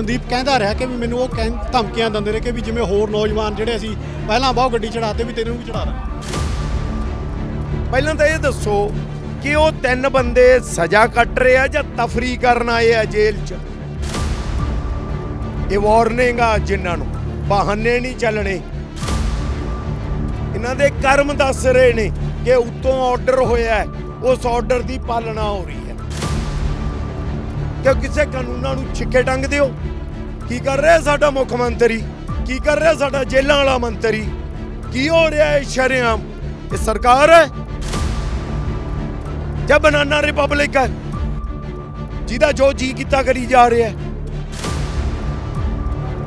ਸੰਦੀਪ ਕਹਿੰਦਾ ਰਿਹਾ ਕਿ ਵੀ ਮੈਨੂੰ ਉਹ ਕਹਿੰ- ਧਮਕੀਆਂ ਦਿੰਦੇ ਰਹੇ ਕਿ ਵੀ ਜਿਵੇਂ ਹੋਰ ਨੌਜਵਾਨ ਜਿਹੜੇ ਅਸੀਂ ਪਹਿਲਾਂ ਬਹੁਤ ਗੱਡੀ ਚੜਾਤੇ ਵੀ ਤੈਨੂੰ ਵੀ ਚੜਾ ਦਾਂ ਪਹਿਲਾਂ ਤਾਂ ਇਹ ਦੱਸੋ ਕਿ ਉਹ ਤਿੰਨ ਬੰਦੇ ਸਜ਼ਾ ਕੱਟ ਰਹੇ ਆ ਜਾਂ ਤਫਰੀ ਕਰਨ ਆਏ ਆ ਜੇਲ੍ਹ 'ਚ? ਇਹ ਵਾਰਨਿੰਗ ਆ ਜਿਨ੍ਹਾਂ ਨੂੰ। ਬਹਾਨੇ ਨਹੀਂ ਚੱਲਣੇ। ਇਹਨਾਂ ਦੇ ਕਰਮ ਦੱਸ ਰਹੇ ਨੇ ਕਿ ਉੱਤੋਂ ਆਰਡਰ ਹੋਇਆ ਹੈ, ਉਸ ਆਰਡਰ ਦੀ ਪਾਲਣਾ ਹੋ ਰਹੀ। ਹੈ ਕਿ ਕਿਸੇ ਕਾਨੂੰਨਾਂ ਨੂੰ ਛਿੱਕੇ ਟੰਗ ਦਿਓ? ਕੀ ਕਰ ਰਿਹਾ ਸਾਡਾ ਮੁੱਖ ਮੰਤਰੀ? ਕੀ ਕਰ ਰਿਹਾ ਸਾਡਾ ਜੇਲਾਂ ਵਾਲਾ ਮੰਤਰੀ? ਕੀ ਹੋ ਰਿਹਾ ਹੈ ਸ਼ਰੇਆਮ? ਇਹ ਸਰਕਾਰ ਹੈ? ਜਾਂ ਬਨਾਨਾ ਰਿਪਬਲਿਕ ਹੈ? ਜਿਹਦਾ ਜੋ ਜੀ ਕੀਤਾ ਕਰੀ ਜਾ ਰਿਹਾ ਹੈ।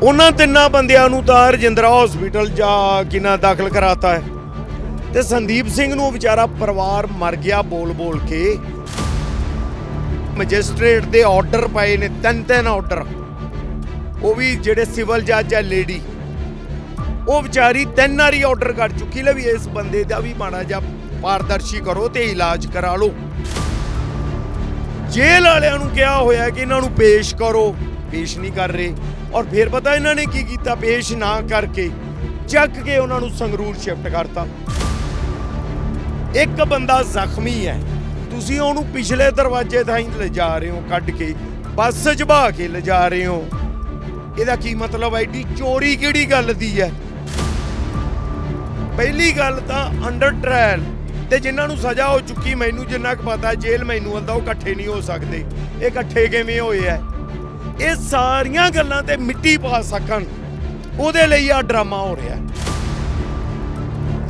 ਉਹਨਾਂ ਤਿੰਨਾਂ ਬੰਦਿਆਂ ਨੂੰ ਤਾਂ ਰਜਿੰਦਰਾ ਹਸਪੀਟਲ ਜਾ ਕਿਨਾ ਦਾਖਲ ਕਰਾਤਾ ਹੈ। ਤੇ ਸੰਦੀਪ ਸਿੰਘ ਨੂੰ ਵਿਚਾਰਾ ਪਰਿਵਾਰ ਮਰ ਗਿਆ ਬੋਲ ਬੋਲ ਕੇ। ਮੈਜਿਸਟ੍ਰੇਟ ਦੇ ਆਰਡਰ ਪਏ ਨੇ, ਤਿੰਨ ਤਿੰਨ ਆਰਡਰ। ਉਹ ਵੀ ਜਿਹੜੇ ਸਿਵਲ ਜੱਜ ਹੈ, ਲੇਡੀ। ਉਹ ਵਿਚਾਰੀ ਤਿੰਨ ਵਾਰੀ ਆਰਡਰ ਕਰ ਚੁੱਕੀ ਲੈ ਵੀ ਇਸ ਬੰਦੇ ਦਾ ਵੀ ਮਾੜਾ ਜਿਹਾ ਪਾਰਦਰਸ਼ੀ ਕਰੋ ਤੇ ਇਲਾਜ ਕਰਾ ਲਓ। ਜੇਲ੍ਹ ਵਾਲਿਆਂ ਨੂੰ ਕਿਹਾ ਹੋਇਆ ਕਿ ਇਹਨਾਂ ਨੂੰ ਪੇਸ਼ ਕਰੋ। ਪੇਸ਼ ਨਹੀਂ ਕਰ ਰਹੇ। ਔਰ ਫਿਰ ਪਤਾ ਇਹਨਾਂ ਨੇ ਕੀ ਕੀਤਾ? ਪੇਸ਼ ਨਾ ਕਰਕੇ ਚੱਕ ਕੇ ਉਹਨਾਂ ਨੂੰ ਸੰਗਰੂਰ ਸ਼ਿਫਟ ਕਰਤਾ। ਇੱਕ ਬੰਦਾ ਜ਼ਖਮੀ ਹੈ। ਤੁਸੀਂ ਉਹਨੂੰ ਪਿਛਲੇ ਦਰਵਾਜ਼ੇ ਥਾਈਂ ਲਿਜਾ ਰਹੇ ਹੋ ਕੱਢ ਕੇ, ਬੱਸ 'ਚ ਕੇ ਲਿਜਾ ਰਹੇ ਹੋ। ਇਹਦਾ ਕੀ ਮਤਲਬ ਹੈ? ਏਡੀ ਚੋਰੀ ਕਿਹੜੀ ਗੱਲ ਦੀ ਹੈ? ਪਹਿਲੀ ਗੱਲ ਤਾਂ ਅੰਡਰ ਟ੍ਰਾਇਲ ਤੇ ਜਿਨ੍ਹਾਂ ਨੂੰ ਸਜ਼ਾ ਹੋ ਚੁੱਕੀ ਮੈਨੂੰ ਜਿੰਨਾ ਕੁ ਪਤਾ, ਜੇਲ੍ਹ ਮੈਨੂੰ ਆਂਦਾ ਉਹ ਇਕੱਠੇ ਨਹੀਂ ਹੋ ਸਕਦੇ। ਇਹ ਇਕੱਠੇ ਕਿਵੇਂ ਹੋਏ ਆ ਇਹ ਸਾਰੀਆਂ ਗੱਲਾਂ ਤੇ ਮਿੱਟੀ ਪਾ ਸਕਣ, ਉਹਦੇ ਲਈ ਆ ਡਰਾਮਾ ਹੋ ਰਿਹਾ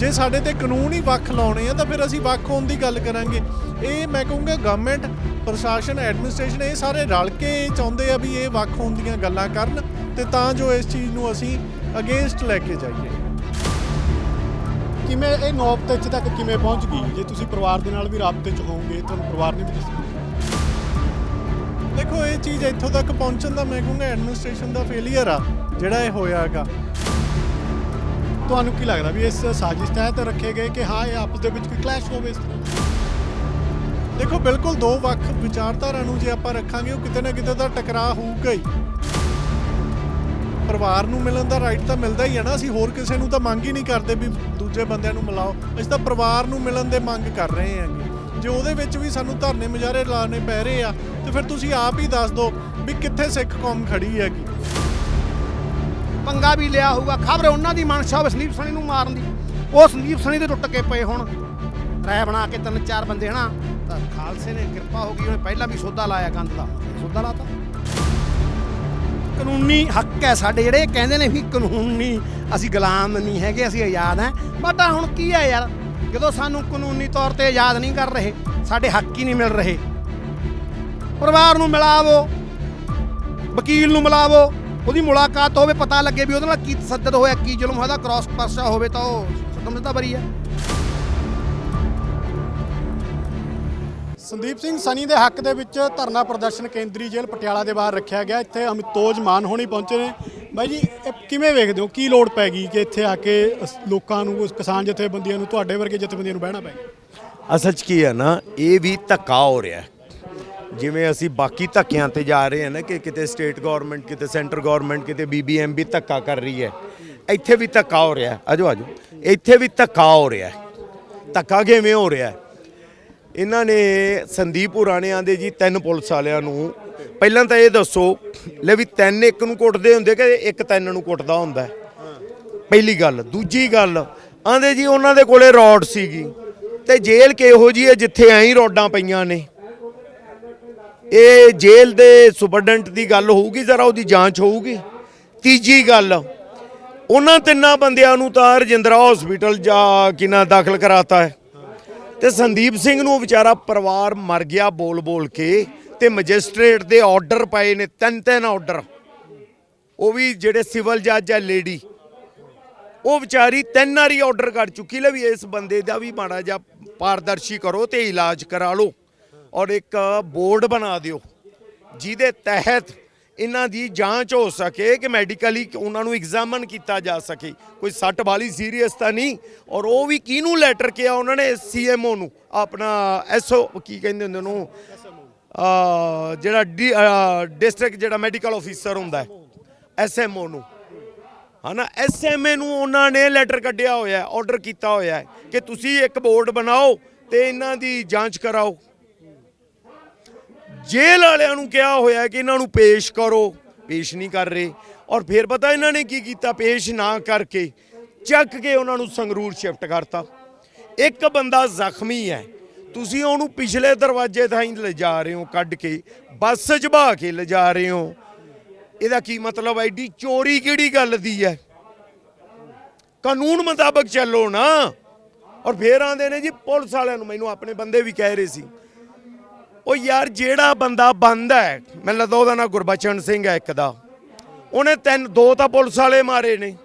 ਜੇ ਸਾਡੇ ਤੇ ਕਾਨੂੰਨ ਹੀ ਵੱਖ ਲਾਉਣੇ ਆ ਤਾਂ ਫਿਰ ਅਸੀਂ ਵੱਖ ਹੋਣ ਦੀ ਗੱਲ ਕਰਾਂਗੇ। ਇਹ ਮੈਂ ਕਹੂੰਗਾ ਗਵਰਨਮੈਂਟ ਪ੍ਰਸ਼ਾਸਨ ਐਡਮਿਨਿਸਟ੍ਰੇਸ਼ਨ ਇਹ ਸਾਰੇ ਰਲ ਕੇ ਚਾਹੁੰਦੇ ਆ ਵੀ ਇਹ ਵੱਖ ਹੋਣ ਦੀਆਂ ਗੱਲਾਂ ਕਰਨ ਤੇ ਤਾਂ ਜੋ ਇਸ ਚੀਜ਼ ਨੂੰ ਅਸੀਂ ਅਗੇਂਸਟ ਲੈ ਕੇ ਜਾਈਏ। ਕਿਵੇਂ ਇਹ ਨੌਬਤ ਇੱਥੇ ਤੱਕ ਕਿਵੇਂ ਪਹੁੰਚ ਗਈ? ਜੇ ਤੁਸੀਂ ਪਰਿਵਾਰ ਦੇ ਨਾਲ ਵੀ ਰਾਬਤੇ 'ਚ ਹੋਵੋਗੇ ਤੁਹਾਨੂੰ ਪਰਿਵਾਰ ਨੇ ਵੀ ਦੱਸਿਆ। ਦੇਖੋ ਇਹ ਚੀਜ਼ ਇੱਥੋਂ ਤੱਕ ਪਹੁੰਚਣ ਦਾ ਮੈਂ ਕਹੂੰਗਾ ਐਡਮਿਨਿਸਟ੍ਰੇਸ਼ਨ ਦਾ ਫੇਲਿਅਰ ਆ ਜਿਹੜਾ ਇਹ ਹੋਇਆ ਹੈਗਾ। ਤੁਹਾਨੂੰ ਕੀ ਲੱਗਦਾ ਵੀ ਇਸ ਸਾਜ਼ਿਸ਼ ਤਹਿਤ ਰੱਖੇ ਗਏ ਕਿ ਹਾਂ, ਇਹ ਆਪਸ ਦੇ ਵਿੱਚ ਕੋਈ ਕਲੈਸ਼ ਹੋਵੇ ਇਸ ਤਰ੍ਹਾਂ? ਦੇਖੋ, ਬਿਲਕੁਲ ਦੋ ਵੱਖ ਵਿਚਾਰਧਾਰਾ ਨੂੰ ਜੇ ਆਪਾਂ ਰੱਖਾਂਗੇ, ਉਹ ਕਿਤੇ ਨਾ ਕਿਤੇ ਦਾ ਟਕਰਾਅ ਹੋਊਗਾ ਹੀ। ਪਰਿਵਾਰ ਨੂੰ ਮਿਲਣ ਦਾ ਰਾਈਟ ਤਾਂ ਮਿਲਦਾ ਹੀ ਹੈ ਨਾ, ਅਸੀਂ ਹੋਰ ਕਿਸੇ ਨੂੰ ਤਾਂ ਮੰਗ ਹੀ ਨਹੀਂ ਕਰਦੇ ਵੀ ਦੂਜੇ ਬੰਦਿਆਂ ਨੂੰ ਮਿਲਾਓ। ਅਸੀਂ ਤਾਂ ਪਰਿਵਾਰ ਨੂੰ ਮਿਲਣ ਦੇ ਮੰਗ ਕਰ ਰਹੇ ਹਾਂਗੇ। ਜੇ ਉਹਦੇ ਵਿੱਚ ਵੀ ਸਾਨੂੰ ਧਰਨੇ ਮੁਜ਼ਾਹਰੇ ਲਾਣੇ ਪੈ ਰਹੇ ਆ, ਤੇ ਫਿਰ ਤੁਸੀਂ ਆਪ ਹੀ ਦੱਸ ਦਿਓ ਵੀ ਕਿੱਥੇ ਸਿੱਖ ਕੌਮ ਖੜੀ ਹੈਗੀ। ਪੰਗਾ ਵੀ ਲਿਆ ਹੋਊਗਾ। ਖਬਰ ਉਹਨਾਂ ਦੀ ਮਨਸ਼ਾ ਹੋਵੇ, ਸੰਦੀਪ ਸਣੀ ਨੂੰ ਮਾਰਨ ਦੀ। ਉਹ ਸੰਦੀਪ ਸਣੀ ਦੇ ਟੁੱਟ ਕੇ ਪਏ ਹੁਣ। ਰਹਿ ਬਣਾ ਕੇ ਤਿੰਨ ਚਾਰ ਬੰਦੇ ਹਨਾ। ਤਾਂ ਖਾਲਸੇ ਨੇ ਕਿਰਪਾ ਹੋ ਗਈ, ਉਹਨੇ ਪਹਿਲਾਂ ਵੀ ਸੋਧਾ ਲਾਇਆ ਗੰਦ ਦਾ। ਸੋਧਾ ਲਾਤਾ। ਕਾਨੂੰਨੀ ਹੱਕ ਹੈ ਸਾਡੇ ਜਿਹੜੇ ਕਹਿੰਦੇ ਨੇ ਵੀ ਕਾਨੂੰਨੀ, ਅਸੀਂ ਗੁਲਾਮ ਨਹੀਂ ਹੈਗੇ, ਅਸੀਂ ਆਜ਼ਾਦ ਹਾਂ। ਬਟ ਆਹ ਹੁਣ ਕੀ ਹੈ ਯਾਰ? ਜਦੋਂ ਸਾਨੂੰ ਕਾਨੂੰਨੀ ਤੌਰ ਤੇ ਆਜ਼ਾਦ ਨਹੀਂ ਕਰ ਰਹੇ, ਸਾਡੇ ਹੱਕ ਹੀ ਨਹੀਂ ਮਿਲ ਰਹੇ। ਪਰਿਵਾਰ ਨੂੰ ਮਿਲਾਵੋ, ਵਕੀਲ ਨੂੰ ਮਿਲਾਵੋ। ਉਹਦੀ ਮੁਲਾਕਾਤ ਹੋਵੇ ਪਤਾ ਲੱਗੇ ਵੀ ਉਹਦੇ ਨਾਲ ਕੀ ਤਸੱਦਦ ਹੋਇਆ ਕੀ ਜ਼ੁਲਮ ਹੋਇਆ ਕ੍ਰਾਸ ਪਰਚਾ ਹੋਵੇ ਤਾਂ ਉਹ ਸਮਝਦਾ ਬਰੀ ਹੈ। ਸੰਦੀਪ ਸਿੰਘ ਸਨੀ ਦੇ ਹੱਕ ਦੇ ਵਿੱਚ ਧਰਨਾ ਪ੍ਰਦਰਸ਼ਨ ਕੇਂਦਰੀ ਜੇਲ੍ਹ ਪਟਿਆਲਾ ਦੇ ਬਾਹਰ ਰੱਖਿਆ ਗਿਆ। ਇੱਥੇ ਅਮਿਤੋਜ ਮਾਨ ਹੋਣੀ ਪਹੁੰਚੇ ਨੇ। ਬਾਈ ਜੀ ਇਹ ਕਿਵੇਂ ਵੇਖਦੇ ਹੋ? ਕੀ ਲੋੜ ਪੈ ਗਈ ਕਿ ਇੱਥੇ ਆ ਕੇ ਲੋਕਾਂ ਨੂੰ ਕਿਸਾਨ ਜਥੇਬੰਦੀਆਂ ਨੂੰ ਤੁਹਾਡੇ ਵਰਗੇ ਜਥੇਬੰਦੀਆਂ ਨੂੰ ਬਹਿਣਾ ਪੈ ਗਿਆ? ਅਸਲ 'ਚ ਕੀ ਹੈ ਨਾ ਇਹ ਵੀ ਧੱਕਾ ਹੋ ਰਿਹਾ। ਜਿਵੇਂ ਅਸੀਂ ਬਾਕੀ ਧੱਕਿਆਂ ਤੇ ਜਾ ਰਹੇ ਹਾਂ ਨਾ ਕਿ ਕਿਤੇ ਸਟੇਟ ਗਵਰਨਮੈਂਟ ਕਿਤੇ ਸੈਂਟਰ ਗਵਰਨਮੈਂਟ ਕਿਤੇ ਬੀਬੀਐਮ ਵੀ ਧੱਕਾ ਕਰ ਰਹੀ ਹੈ, ਇੱਥੇ ਵੀ ਧੱਕਾ ਹੋ ਰਿਹਾ ਹੈ। ਆਜੋ ਆਜੋ। ਇੱਥੇ ਵੀ ਧੱਕਾ ਹੋ ਰਿਹਾ ਧੱਕਾ ਕਿਵੇਂ ਹੋ ਰਿਹਾ ਇਹਨਾਂ ਨੇ ਸੰਦੀਪ ਉਰਾਣਿਆਂ ਦੇ ਜੀ ਤਿੰਨ ਪੁਲਿਸ ਵਾਲਿਆਂ ਨੂੰ, ਪਹਿਲਾਂ ਤਾਂ ਇਹ ਦੱਸੋ, ਲੈ ਵੀ ਤਿੰਨ ਇੱਕ ਨੂੰ ਕੁੱਟਦੇ ਹੁੰਦੇ ਕਿ ਇੱਕ ਤਿੰਨ ਨੂੰ ਕੁੱਟਦਾ ਹੁੰਦਾ ਪਹਿਲੀ ਗੱਲ। ਦੂਜੀ ਗੱਲ ਆਂਦੇ ਜੀ ਉਹਨਾਂ ਦੇ ਕੋਲੇ ਰੋਡ ਸੀਗੀ, ਤੇ ਜੇਲ੍ਹ ਕਿਹੋ ਜੀ ਹੈ ਜਿੱਥੇ ਐਂ ਰੋਡਾਂ ਪਈਆਂ ਨੇ? ਇਹ ਜੇਲ੍ਹ ਦੇ ਸੁਪਰਡੈਂਟ ਦੀ ਗੱਲ ਹੋਊਗੀ, ਜ਼ਰਾ ਉਹਦੀ ਜਾਂਚ ਹੋਊਗੀ। ਤੀਜੀ ਗੱਲ, ਉਹਨਾਂ ਤਿੰਨਾਂ ਬੰਦਿਆਂ ਨੂੰ ਤਾਂ ਰਜਿੰਦਰਾ ਹਸਪੀਟਲ ਜਾ ਕਿਨਾ ਦਾਖਲ ਕਰਾਤਾ ਹੈ। ਤੇ ਸੰਦੀਪ ਸਿੰਘ ਨੂੰ ਵਿਚਾਰਾ ਪਰਿਵਾਰ ਮਰ ਗਿਆ ਬੋਲ ਬੋਲ ਕੇ ਤੇ ਮੈਜਿਸਟ੍ਰੇਟ ਦੇ ਆਰਡਰ ਪਏ ਨੇ, ਤਿੰਨ ਤਿੰਨ ਆਰਡਰ ਉਹ ਵੀ ਜਿਹੜੇ ਸਿਵਲ ਜੱਜ ਹੈ ਲੇਡੀ ਉਹ ਵਿਚਾਰੀ ਤਿੰਨ ਵਾਰੀ ਆਰਡਰ ਕਰ ਚੁੱਕੀ ਲੈ ਵੀ ਇਸ ਬੰਦੇ ਦਾ ਵੀ ਮਾੜਾ ਜਿਹਾ ਪਾਰਦਰਸ਼ੀ ਕਰੋ ਤੇ ਇਲਾਜ ਕਰਾ ਲਓ। ਔਰ ਇੱਕ ਬੋਰਡ ਬਣਾ ਦਿਓ ਜਿਹਦੇ ਤਹਿਤ ਇਹਨਾਂ ਦੀ ਜਾਂਚ ਹੋ ਸਕੇ ਕਿ ਮੈਡੀਕਲੀ ਉਹਨਾਂ ਨੂੰ ਐਗਜ਼ਾਮਨ ਕੀਤਾ ਜਾ ਸਕੇ। ਕੋਈ ਸੱਟ ਵਾਲੀ ਸੀਰੀਅਸ ਤਾਂ ਨਹੀਂ ਔਰ ਉਹ ਵੀ ਕਿਹਨੂੰ ਲੈਟਰ ਕਿਹਾ ਉਹਨਾਂ ਨੇ? ਸੀਐਮਓ ਨੂੰ ਆਪਣਾ ਐਸਓ ਕੀ ਕਹਿੰਦੇ ਹੁੰਦੇ ਉਹਨੂੰ? ਅਹ, ਜਿਹੜਾ ਡਿਸਟ੍ਰਿਕਟ ਜਿਹੜਾ ਮੈਡੀਕਲ ਆਫੀਸਰ ਹੁੰਦਾ ਹੈ ਐਸਐਮਓ ਨੂੰ। ਹਨਾ? ਐਸਐਮਏ ਨੂੰ ਉਹਨਾਂ ਨੇ ਲੈਟਰ ਕੱਢਿਆ ਹੋਇਆ ਹੈ ਆਰਡਰ ਕੀਤਾ ਹੋਇਆ ਕਿ ਤੁਸੀਂ ਇੱਕ ਬੋਰਡ ਬਣਾਓ ਤੇ ਇਹਨਾਂ ਦੀ ਜਾਂਚ ਕਰਾਓ। ਜੇਲ੍ਹ ਵਾਲਿਆਂ ਨੂੰ ਕਿਹਾ ਹੋਇਆ ਕਿ ਇਹਨਾਂ ਨੂੰ ਪੇਸ਼ ਕਰੋ। ਪੇਸ਼ ਨਹੀਂ ਕਰ ਰਹੇ। ਔਰ ਫਿਰ ਪਤਾ ਇਹਨਾਂ ਨੇ ਕੀ ਕੀਤਾ? ਪੇਸ਼ ਨਾ ਕਰਕੇ ਚੱਕ ਕੇ ਉਹਨਾਂ ਨੂੰ ਸੰਗਰੂਰ ਸ਼ਿਫਟ ਕਰਤਾ। ਇੱਕ ਬੰਦਾ ਜ਼ਖਮੀ ਹੈ। ਤੁਸੀਂ ਉਹਨੂੰ ਪਿਛਲੇ ਦਰਵਾਜ਼ੇ ਥਾਈਂ ਲਿਜਾ ਰਹੇ ਹੋ ਕੱਢ ਕੇ, ਬੱਸ 'ਚ ਕੇ ਲਿਜਾ ਰਹੇ ਹੋ। ਇਹਦਾ ਕੀ ਮਤਲਬ ਹੈ? ਐਡੀ ਚੋਰੀ ਕਿਹੜੀ ਗੱਲ ਦੀ ਹੈ? ਕਾਨੂੰਨ ਮੁਤਾਬਕ ਚੱਲੋ ਨਾ। ਔਰ ਫੇਰ ਆਂਦੇ ਨੇ ਜੀ, ਪੁਲਿਸ ਵਾਲਿਆਂ ਨੂੰ ਮੈਨੂੰ ਆਪਣੇ ਬੰਦੇ ਵੀ ਕਹਿ ਰਹੇ ਸੀ। ਉਹ ਯਾਰ ਜਿਹੜਾ ਬੰਦਾ ਬੰਦ ਹੈ ਮੈਨੂੰ ਲੱਗਦਾ ਉਹਦਾ ਨਾਂ ਗੁਰਬਚਨ ਸਿੰਘ ਹੈ ਇੱਕ ਦਾ। ਉਹਨੇ ਤਿੰਨ, ਦੋ ਤਾਂ ਪੁਲਿਸ ਵਾਲੇ ਮਾਰੇ ਨੇ।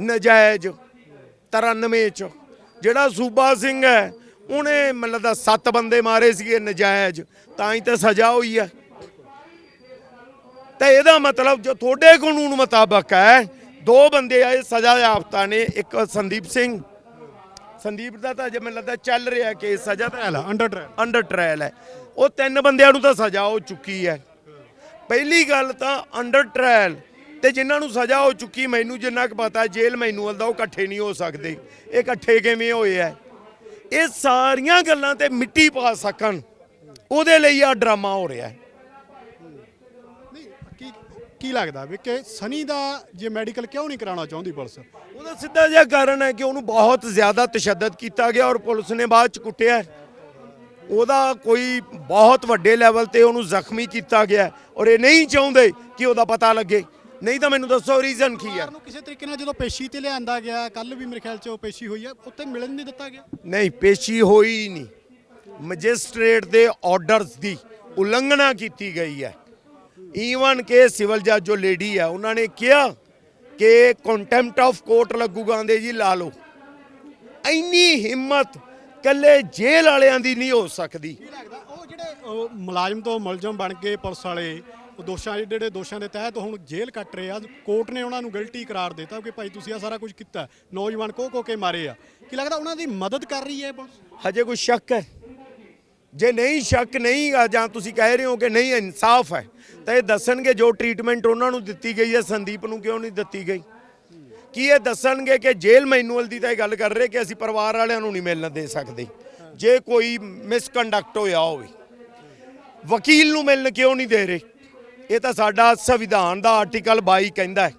ਨਜਾਇਜ਼ 93 ਚ। ਜਿਹੜਾ ਸੂਬਾ ਸਿੰਘ ਹੈ, ਉਹਨੇ ਮੈਨੂੰ ਲੱਗਦਾ ਸੱਤ ਬੰਦੇ ਮਾਰੇ ਸੀਗੇ ਨਜਾਇਜ਼। ਤਾਂ ਹੀ ਤਾਂ ਸਜ਼ਾ ਹੋਈ ਹੈ। ਤਾਂ ਇਹਦਾ ਮਤਲਬ ਜੋ ਤੁਹਾਡੇ ਕਾਨੂੰਨ ਮੁਤਾਬਕ ਹੈ, ਦੋ ਬੰਦੇ ਆਏ ਸਜ਼ਾ ਯਾਫਤਾ ਨੇ, ਇੱਕ ਸੰਦੀਪ ਸਿੰਘ ਸੰਦੀਪ ਦਾ ਤਾਂ ਜੇ ਮੈਨੂੰ ਲੱਗਦਾ ਚੱਲ ਰਿਹਾ ਕੇਸ ਸਜ਼ਾ ਤਾਂ trial under trial under trial ਹੈ। ਉਹ ਤਿੰਨ ਬੰਦਿਆਂ ਨੂੰ ਤਾਂ ਸਜ਼ਾ ਹੋ ਚੁੱਕੀ ਹੈ। ਪਹਿਲੀ ਗੱਲ ਤਾਂ ਅੰਡਰ ਟ੍ਰਾਇਲ ਤੇ ਜਿਨ੍ਹਾਂ ਨੂੰ ਸਜ਼ਾ ਹੋ ਚੁੱਕੀ ਮੈਨੂੰ ਜਿੰਨਾ ਕੁ ਪਤਾ ਜੇਲ੍ਹ ਮੈਨੂਅਲ ਦਾ ਉਹ ਇਕੱਠੇ ਨਹੀਂ ਹੋ ਸਕਦੇ। ਇਹ ਇਕੱਠੇ ਕਿਵੇਂ ਹੋਏ ਆ ਇਹ ਸਾਰੀਆਂ ਗੱਲਾਂ ਤੇ ਮਿੱਟੀ ਪਾ ਸਕਣ ਉਹਦੇ ਲਈ ਆ ਡਰਾਮਾ ਹੋ ਰਿਹਾ ਹੈ। ਕੀ ਲੱਗਦਾ ਵੀ ਕਿ ਸਨੀ ਦਾ ਜੇ ਮੈਡੀਕਲ ਕਿਉਂ ਨਹੀਂ ਕਰਾਉਣਾ ਚਾਹੁੰਦੀ ਪੁਲਿਸ? ਉਹਦਾ ਸਿੱਧਾ ਜਿਹਾ ਕਾਰਨ ਹੈ ਕਿ ਉਹਨੂੰ ਬਹੁਤ ਜ਼ਿਆਦਾ ਤਸ਼ੱਦਦ ਕੀਤਾ ਗਿਆ ਔਰ ਪੁਲਿਸ ਨੇ ਬਾਅਦ ਚ ਕੁੱਟਿਆ। ਉਹਦਾ ਕੋਈ ਬਹੁਤ ਵੱਡੇ ਲੈਵਲ ਤੇ ਉਹਨੂੰ ਜ਼ਖਮੀ ਕੀਤਾ ਗਿਆ। ਔਰ ਇਹ ਨਹੀਂ ਚਾਹੁੰਦੇ ਕਿ ਉਹਦਾ ਪਤਾ ਲੱਗੇ। ਨਹੀਂ ਤਾਂ ਮੈਨੂੰ ਦੱਸੋ ਰੀਜ਼ਨ ਕੀ ਹੈ। ਨੂੰ ਕਿਸੇ ਤਰੀਕੇ ਨਾਲ ਜਦੋਂ ਪੇਸ਼ੀ ਤੇ ਲਿਆਂਦਾ ਗਿਆ ਕੱਲ ਵੀ ਮੇਰੇ ਖਿਆਲ 'ਚ ਉਹ ਪੇਸ਼ੀ ਹੋਈ ਹੈ ਉੱਤੇ ਮਿਲਣ ਨਹੀਂ ਦਿੱਤਾ ਗਿਆ? ਨਹੀਂ ਪੇਸ਼ੀ ਹੋਈ ਨਹੀਂ। ਮੈਜਿਸਟ੍ਰੇਟ ਦੇ ਆਰਡਰਸ ਦੀ ਉਲੰਘਣਾ ਕੀਤੀ ਗਈ ਹੈ। ਈਵਨ ਕਿ ਸਿਵਲ ਜੱਜ ਜੋ ਲੇਡੀ ਹੈ ਉਹਨਾਂ ਨੇ ਕਿਹਾ ਕਿ ਕੰਟੈਂਪਟ ਆਫ ਕੋਰਟ ਲੱਗੂਗਾ ਆਂਦੇ ਜੀ ਲਾ ਲਓ। ਇੰਨੀ ਹਿੰਮਤ ਕੱਲੇ ਜੇਲ੍ਹ ਵਾਲਿਆਂ ਦੀ ਨਹੀਂ ਹੋ ਸਕਦੀ। ਲੱਗਦਾ ਉਹ ਜਿਹੜੇ ਮੁਲਾਜ਼ਮ ਤੋਂ ਮੁਲਜ਼ਮ ਬਣ ਕੇ ਪੁਲਿਸ ਵਾਲੇ ਉਹ ਦੋਸ਼ਾਂ ਜਿਹੜੇ ਦੋਸ਼ਾਂ ਦੇ ਤਹਿਤ ਹੁਣ ਜੇਲ੍ਹ ਕੱਟ ਰਹੇ ਆ ਕੋਰਟ ਨੇ ਉਹਨਾਂ ਨੂੰ ਗਿਲਟੀ ਕਰਾਰ ਦਿੱਤਾ ਕਿ ਭਾਈ ਤੁਸੀਂ ਆ ਸਾਰਾ ਕੁਝ ਕੀਤਾ ਨੌਜਵਾਨ ਕੋ ਕੋ ਕੇ ਮਾਰੇ ਆ। ਕੀ ਲੱਗਦਾ ਉਹਨਾਂ ਦੀ ਮਦਦ ਕਰ ਰਹੀ ਹੈ ਪੁਲਿਸ? ਹਜੇ ਕੋਈ ਸ਼ੱਕ ਹੈ? ਜੇ ਨਹੀਂ ਸ਼ੱਕ ਨਹੀਂ ਗਾ ਜਾਂ ਤੁਸੀਂ ਕਹਿ ਰਹੇ ਹੋ ਕਿ ਨਹੀਂ ਇਨਸਾਫ ਹੈ ਤਾਂ ਇਹ ਦੱਸਣਗੇ ਜੋ ਟ੍ਰੀਟਮੈਂਟ ਉਹਨਾਂ ਨੂੰ ਦਿੱਤੀ ਗਈ ਹੈ, ਸੰਦੀਪ ਨੂੰ ਕਿਉਂ ਨਹੀਂ ਦਿੱਤੀ ਗਈ? ਕੀ ਇਹ ਦੱਸਣਗੇ ਕਿ ਜੇਲ੍ਹ ਮੈਨੂਅਲ ਦੀ ਤਾਂ ਇਹ ਗੱਲ ਕਰ ਰਹੇ ਕਿ ਅਸੀਂ ਪਰਿਵਾਰ ਵਾਲਿਆਂ ਨੂੰ ਨਹੀਂ ਮਿਲਣ ਦੇ ਸਕਦੇ। ਜੇ ਕੋਈ ਮਿਸਕੰਡਕਟ ਹੋਇਆ ਹੋਵੇ, ਵਕੀਲ ਨੂੰ ਮਿਲਣ ਕਿਉਂ ਨਹੀਂ ਦੇ ਰਹੇ? ਇਹ ਤਾਂ ਸਾਡਾ ਸੰਵਿਧਾਨ ਦਾ ਆਰਟੀਕਲ 22 ਕਹਿੰਦਾ ਹੈ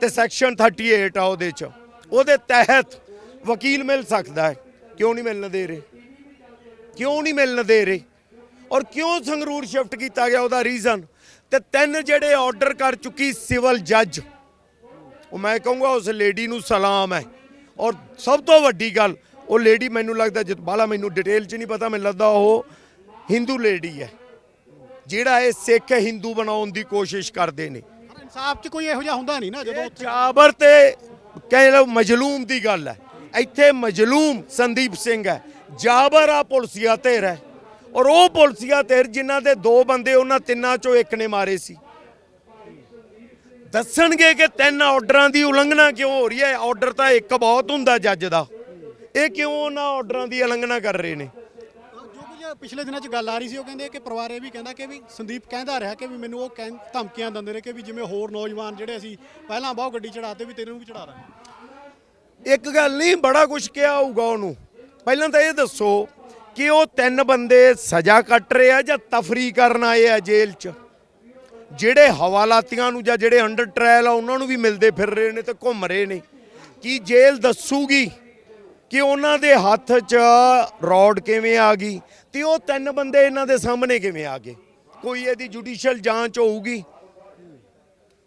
ਤੇ ਸੈਕਸ਼ਨ 38 ਆ ਉਹਦੇ ਚ। ਉਹਦੇ ਤਹਿਤ ਵਕੀਲ ਮਿਲ ਸਕਦਾ ਹੈ, ਕਿਉਂ ਨਹੀਂ ਮਿਲਣ ਦੇ ਰਹੇ? ਕਿਉਂ ਨਹੀਂ ਮਿਲਣ ਦੇ ਰਹੇ? ਔਰ ਕਿਉਂ ਸੰਗਰੂਰ ਸ਼ਿਫਟ ਕੀਤਾ ਗਿਆ ਉਹਦਾ ਰੀਜ਼ਨ ਤੇ ਤਿੰਨ ਜਿਹੜੇ ਆਰਡਰ ਕਰ ਚੁੱਕੀ ਸਿਵਲ ਜੱਜ ਉਹ ਮੈਂ ਕਹੂੰਗਾ ਉਸ ਲੇਡੀ ਨੂੰ ਸਲਾਮ ਹੈ। ਔਰ ਸਭ ਤੋਂ ਵੱਡੀ ਗੱਲ ਉਹ ਲੇਡੀ ਮੈਨੂੰ ਲੱਗਦਾ ਜਿਤ ਬਾਲਾ ਮੈਨੂੰ ਡਿਟੇਲ 'ਚ ਨਹੀਂ ਪਤਾ ਮੈਨੂੰ ਲੱਗਦਾ ਉਹ ਹਿੰਦੂ ਲੇਡੀ ਹੈ। ਜਿਹੜਾ ਇਹ ਸਿੱਖ ਹਿੰਦੂ ਬਣਾਉਣ ਦੀ ਕੋਸ਼ਿਸ਼ ਕਰਦੇ ਨੇ। ਇਨਸਾਫ 'ਚ ਕੋਈ ਇਹੋ ਜਿਹਾ ਹੁੰਦਾ ਨਹੀਂ ਨਾ ਜਦੋਂ ਜਾਬਰ ਤੇ ਕਹਿ ਲਓ ਮਜਲੂਮ ਦੀ ਗੱਲ ਹੈ। ਇੱਥੇ ਮਜਲੂਮ ਸੰਦੀਪ ਸਿੰਘ ਹੈ। ਜਾਬਰ ਆ ਪੁਲਸੀਆ ਧਿਰ ਹੈ ਔਰ ਉਹ ਪੁਲਸੀਆ ਧਿਰ ਜਿਨ੍ਹਾਂ ਦੇ ਦੋ ਬੰਦੇ ਉਹਨਾਂ ਤਿੰਨਾਂ ਚੋਂ ਇੱਕ ਨੇ ਮਾਰੇ ਸੀ। ਦੱਸਣਗੇ ਕਿ ਤਿੰਨ ਆਰਡਰਾਂ ਦੀ ਉਲੰਘਣਾ ਕਿਉਂ ਹੋ ਰਹੀ ਹੈ? ਆਰਡਰ ਤਾਂ ਇੱਕ ਬਹੁਤ ਹੁੰਦਾ ਜੱਜ ਦਾ। ਇਹ ਕਿਉਂ ਉਹਨਾਂ ਆਰਡਰਾਂ ਦੀ ਉਲੰਘਣਾ ਕਰ ਰਹੇ ਨੇ? ਪਿਛਲੇ ਦਿਨਾਂ 'ਚ ਗੱਲ ਆ ਰਹੀ ਸੀ ਉਹ ਕਹਿੰਦੇ ਕਿ ਪਰਿਵਾਰ ਇਹ ਵੀ ਕਹਿੰਦਾ ਕਿ ਵੀ ਸੰਦੀਪ ਕਹਿੰਦਾ ਰਿਹਾ ਕਿ ਵੀ ਮੈਨੂੰ ਉਹ ਧਮਕੀਆਂ ਦਿੰਦੇ ਨੇ ਕਿ ਵੀ ਜਿਵੇਂ ਹੋਰ ਨੌਜਵਾਨ ਜਿਹੜੇ ਅਸੀਂ ਪਹਿਲਾਂ ਬਹੁਤ ਗੱਡੀ ਚੜਾਤੇ ਵੀ ਤੈਨੂੰ ਵੀ ਚੜਾ ਦਾਂਗੇ। ਇੱਕ ਗੱਲ ਨਹੀਂ ਬੜਾ ਕੁਝ ਕਿਹਾ ਹੋਊਗਾ ਉਹਨੂੰ। ਪਹਿਲਾਂ ਤਾਂ ਇਹ ਦੱਸੋ ਕਿ ਉਹ ਤਿੰਨ ਬੰਦੇ ਸਜ਼ਾ ਕੱਟ ਰਹੇ ਆ ਜਾਂ ਤਫਰੀ ਕਰਨ ਆਏ ਆ ਜੇਲ੍ਹ 'ਚ? ਜਿਹੜੇ ਹਵਾਲਾਤੀਆਂ ਨੂੰ ਜਾਂ ਜਿਹੜੇ ਅੰਡਰ ਟ੍ਰਾਇਲ ਆ ਉਹਨਾਂ ਨੂੰ ਵੀ ਮਿਲਦੇ ਫਿਰ ਰਹੇ ਨੇ ਤੇ ਘੁੰਮ ਰਹੇ ਨੇ। ਕੀ ਜੇਲ੍ਹ ਦੱਸੂਗੀ ਕਿ ਉਹਨਾਂ ਦੇ ਹੱਥ 'ਚ ਰੋਡ ਕਿਵੇਂ ਆ ਗਈ ਤੇ ਉਹ ਤਿੰਨ ਬੰਦੇ ਇਹਨਾਂ ਦੇ ਸਾਹਮਣੇ ਕਿਵੇਂ ਆ ਗਏ? ਕੋਈ ਇਹਦੀ ਜੁਡੀਸ਼ੀਅਲ ਜਾਂਚ ਹੋਊਗੀ?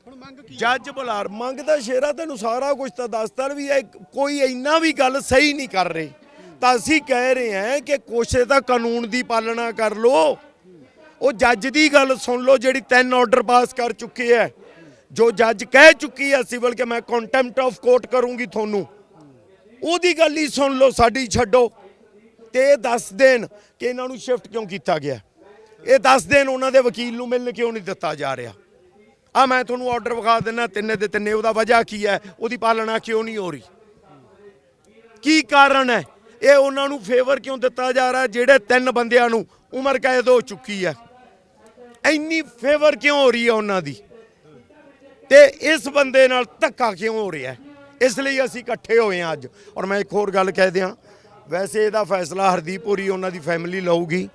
ਹੁਣ ਮੰਗ ਕੀ ਜੱਜ ਬੁਲਾਰ ਮੰਗਦਾ ਸ਼ੇਰਾ ਤੈਨੂੰ ਸਾਰਾ ਕੁਝ ਤਾਂ ਦੱਸਦਾ ਵੀ ਇਹ ਕੋਈ ਇੰਨਾ ਵੀ ਗੱਲ ਸਹੀ ਨਹੀਂ ਕਰ ਰਹੇ। ਤਾਂ ਅਸੀਂ ਕਹਿ ਰਹੇ ਹਾਂ ਕਿ ਕੋਸ਼ੇ ਤਾਂ ਕਾਨੂੰਨ ਦੀ ਪਾਲਣਾ ਕਰ ਲੋ ਉਹ ਜੱਜ ਦੀ ਗੱਲ ਸੁਣ ਲਓ ਜਿਹੜੀ ਤਿੰਨ ਆਰਡਰ ਪਾਸ ਕਰ ਚੁੱਕੀ ਹੈ। ਜੋ ਜੱਜ ਕਹਿ ਚੁੱਕੀ ਹੈ ਸਿਵਲ ਕਿ ਮੈਂ ਕੰਟੈਂਪਟ ਆਫ ਕੋਰਟ ਕਰੂੰਗੀ ਤੁਹਾਨੂੰ। ਉਹਦੀ ਗੱਲ ਹੀ ਸੁਣ ਲਓ ਸਾਡੀ ਛੱਡੋ। ਤੇ ਇਹ ਦੱਸ ਦੇਣ ਕਿ ਇਹਨਾਂ ਨੂੰ ਸ਼ਿਫਟ ਕਿਉਂ ਕੀਤਾ ਗਿਆ। ਇਹ ਦੱਸ ਦੇਣ ਉਹਨਾਂ ਦੇ ਵਕੀਲ ਨੂੰ ਮਿਲਣ ਕਿਉਂ ਨਹੀਂ ਦਿੱਤਾ ਜਾ ਰਿਹਾ। ਆ ਮੈਂ ਤੁਹਾਨੂੰ ਆਰਡਰ ਵਿਖਾ ਦਿੰਦਾ ਤਿੰਨੇ ਦੇ ਤਿੰਨੇ, ਉਹਦਾ ਵਜ੍ਹਾ ਕੀ ਹੈ? ਉਹਦੀ ਪਾਲਣਾ ਕਿਉਂ ਨਹੀਂ ਹੋ ਰਹੀ? ਕੀ ਕਾਰਨ ਹੈ? ਇਹ ਉਹਨਾਂ ਨੂੰ ਫੇਵਰ ਕਿਉਂ ਦਿੱਤਾ ਜਾ ਰਿਹਾ? ਜਿਹੜੇ ਤਿੰਨ ਬੰਦਿਆਂ ਨੂੰ ਉਮਰ ਕੈਦ ਹੋ ਚੁੱਕੀ ਹੈ। ਇੰਨੀ ਫੇਵਰ ਕਿਉਂ ਹੋ ਰਹੀ ਹੈ ਉਹਨਾਂ ਦੀ? ਤੇ ਇਸ ਬੰਦੇ ਨਾਲ ਧੱਕਾ ਕਿਉਂ ਹੋ ਰਿਹਾ ਇਸ ਲਈ ਅਸੀਂ ਇਕੱਠੇ ਹੋਏ ਹਾਂ ਅੱਜ। ਔਰ ਮੈਂ ਇੱਕ ਹੋਰ ਗੱਲ ਕਹਿ ਦਿਆਂ, ਵੈਸੇ ਇਹਦਾ ਫੈਸਲਾ ਹਰਦੀਪ ਪੁਰੀ ਉਹਨਾਂ ਦੀ ਫੈਮਿਲੀ ਲਊਗੀ।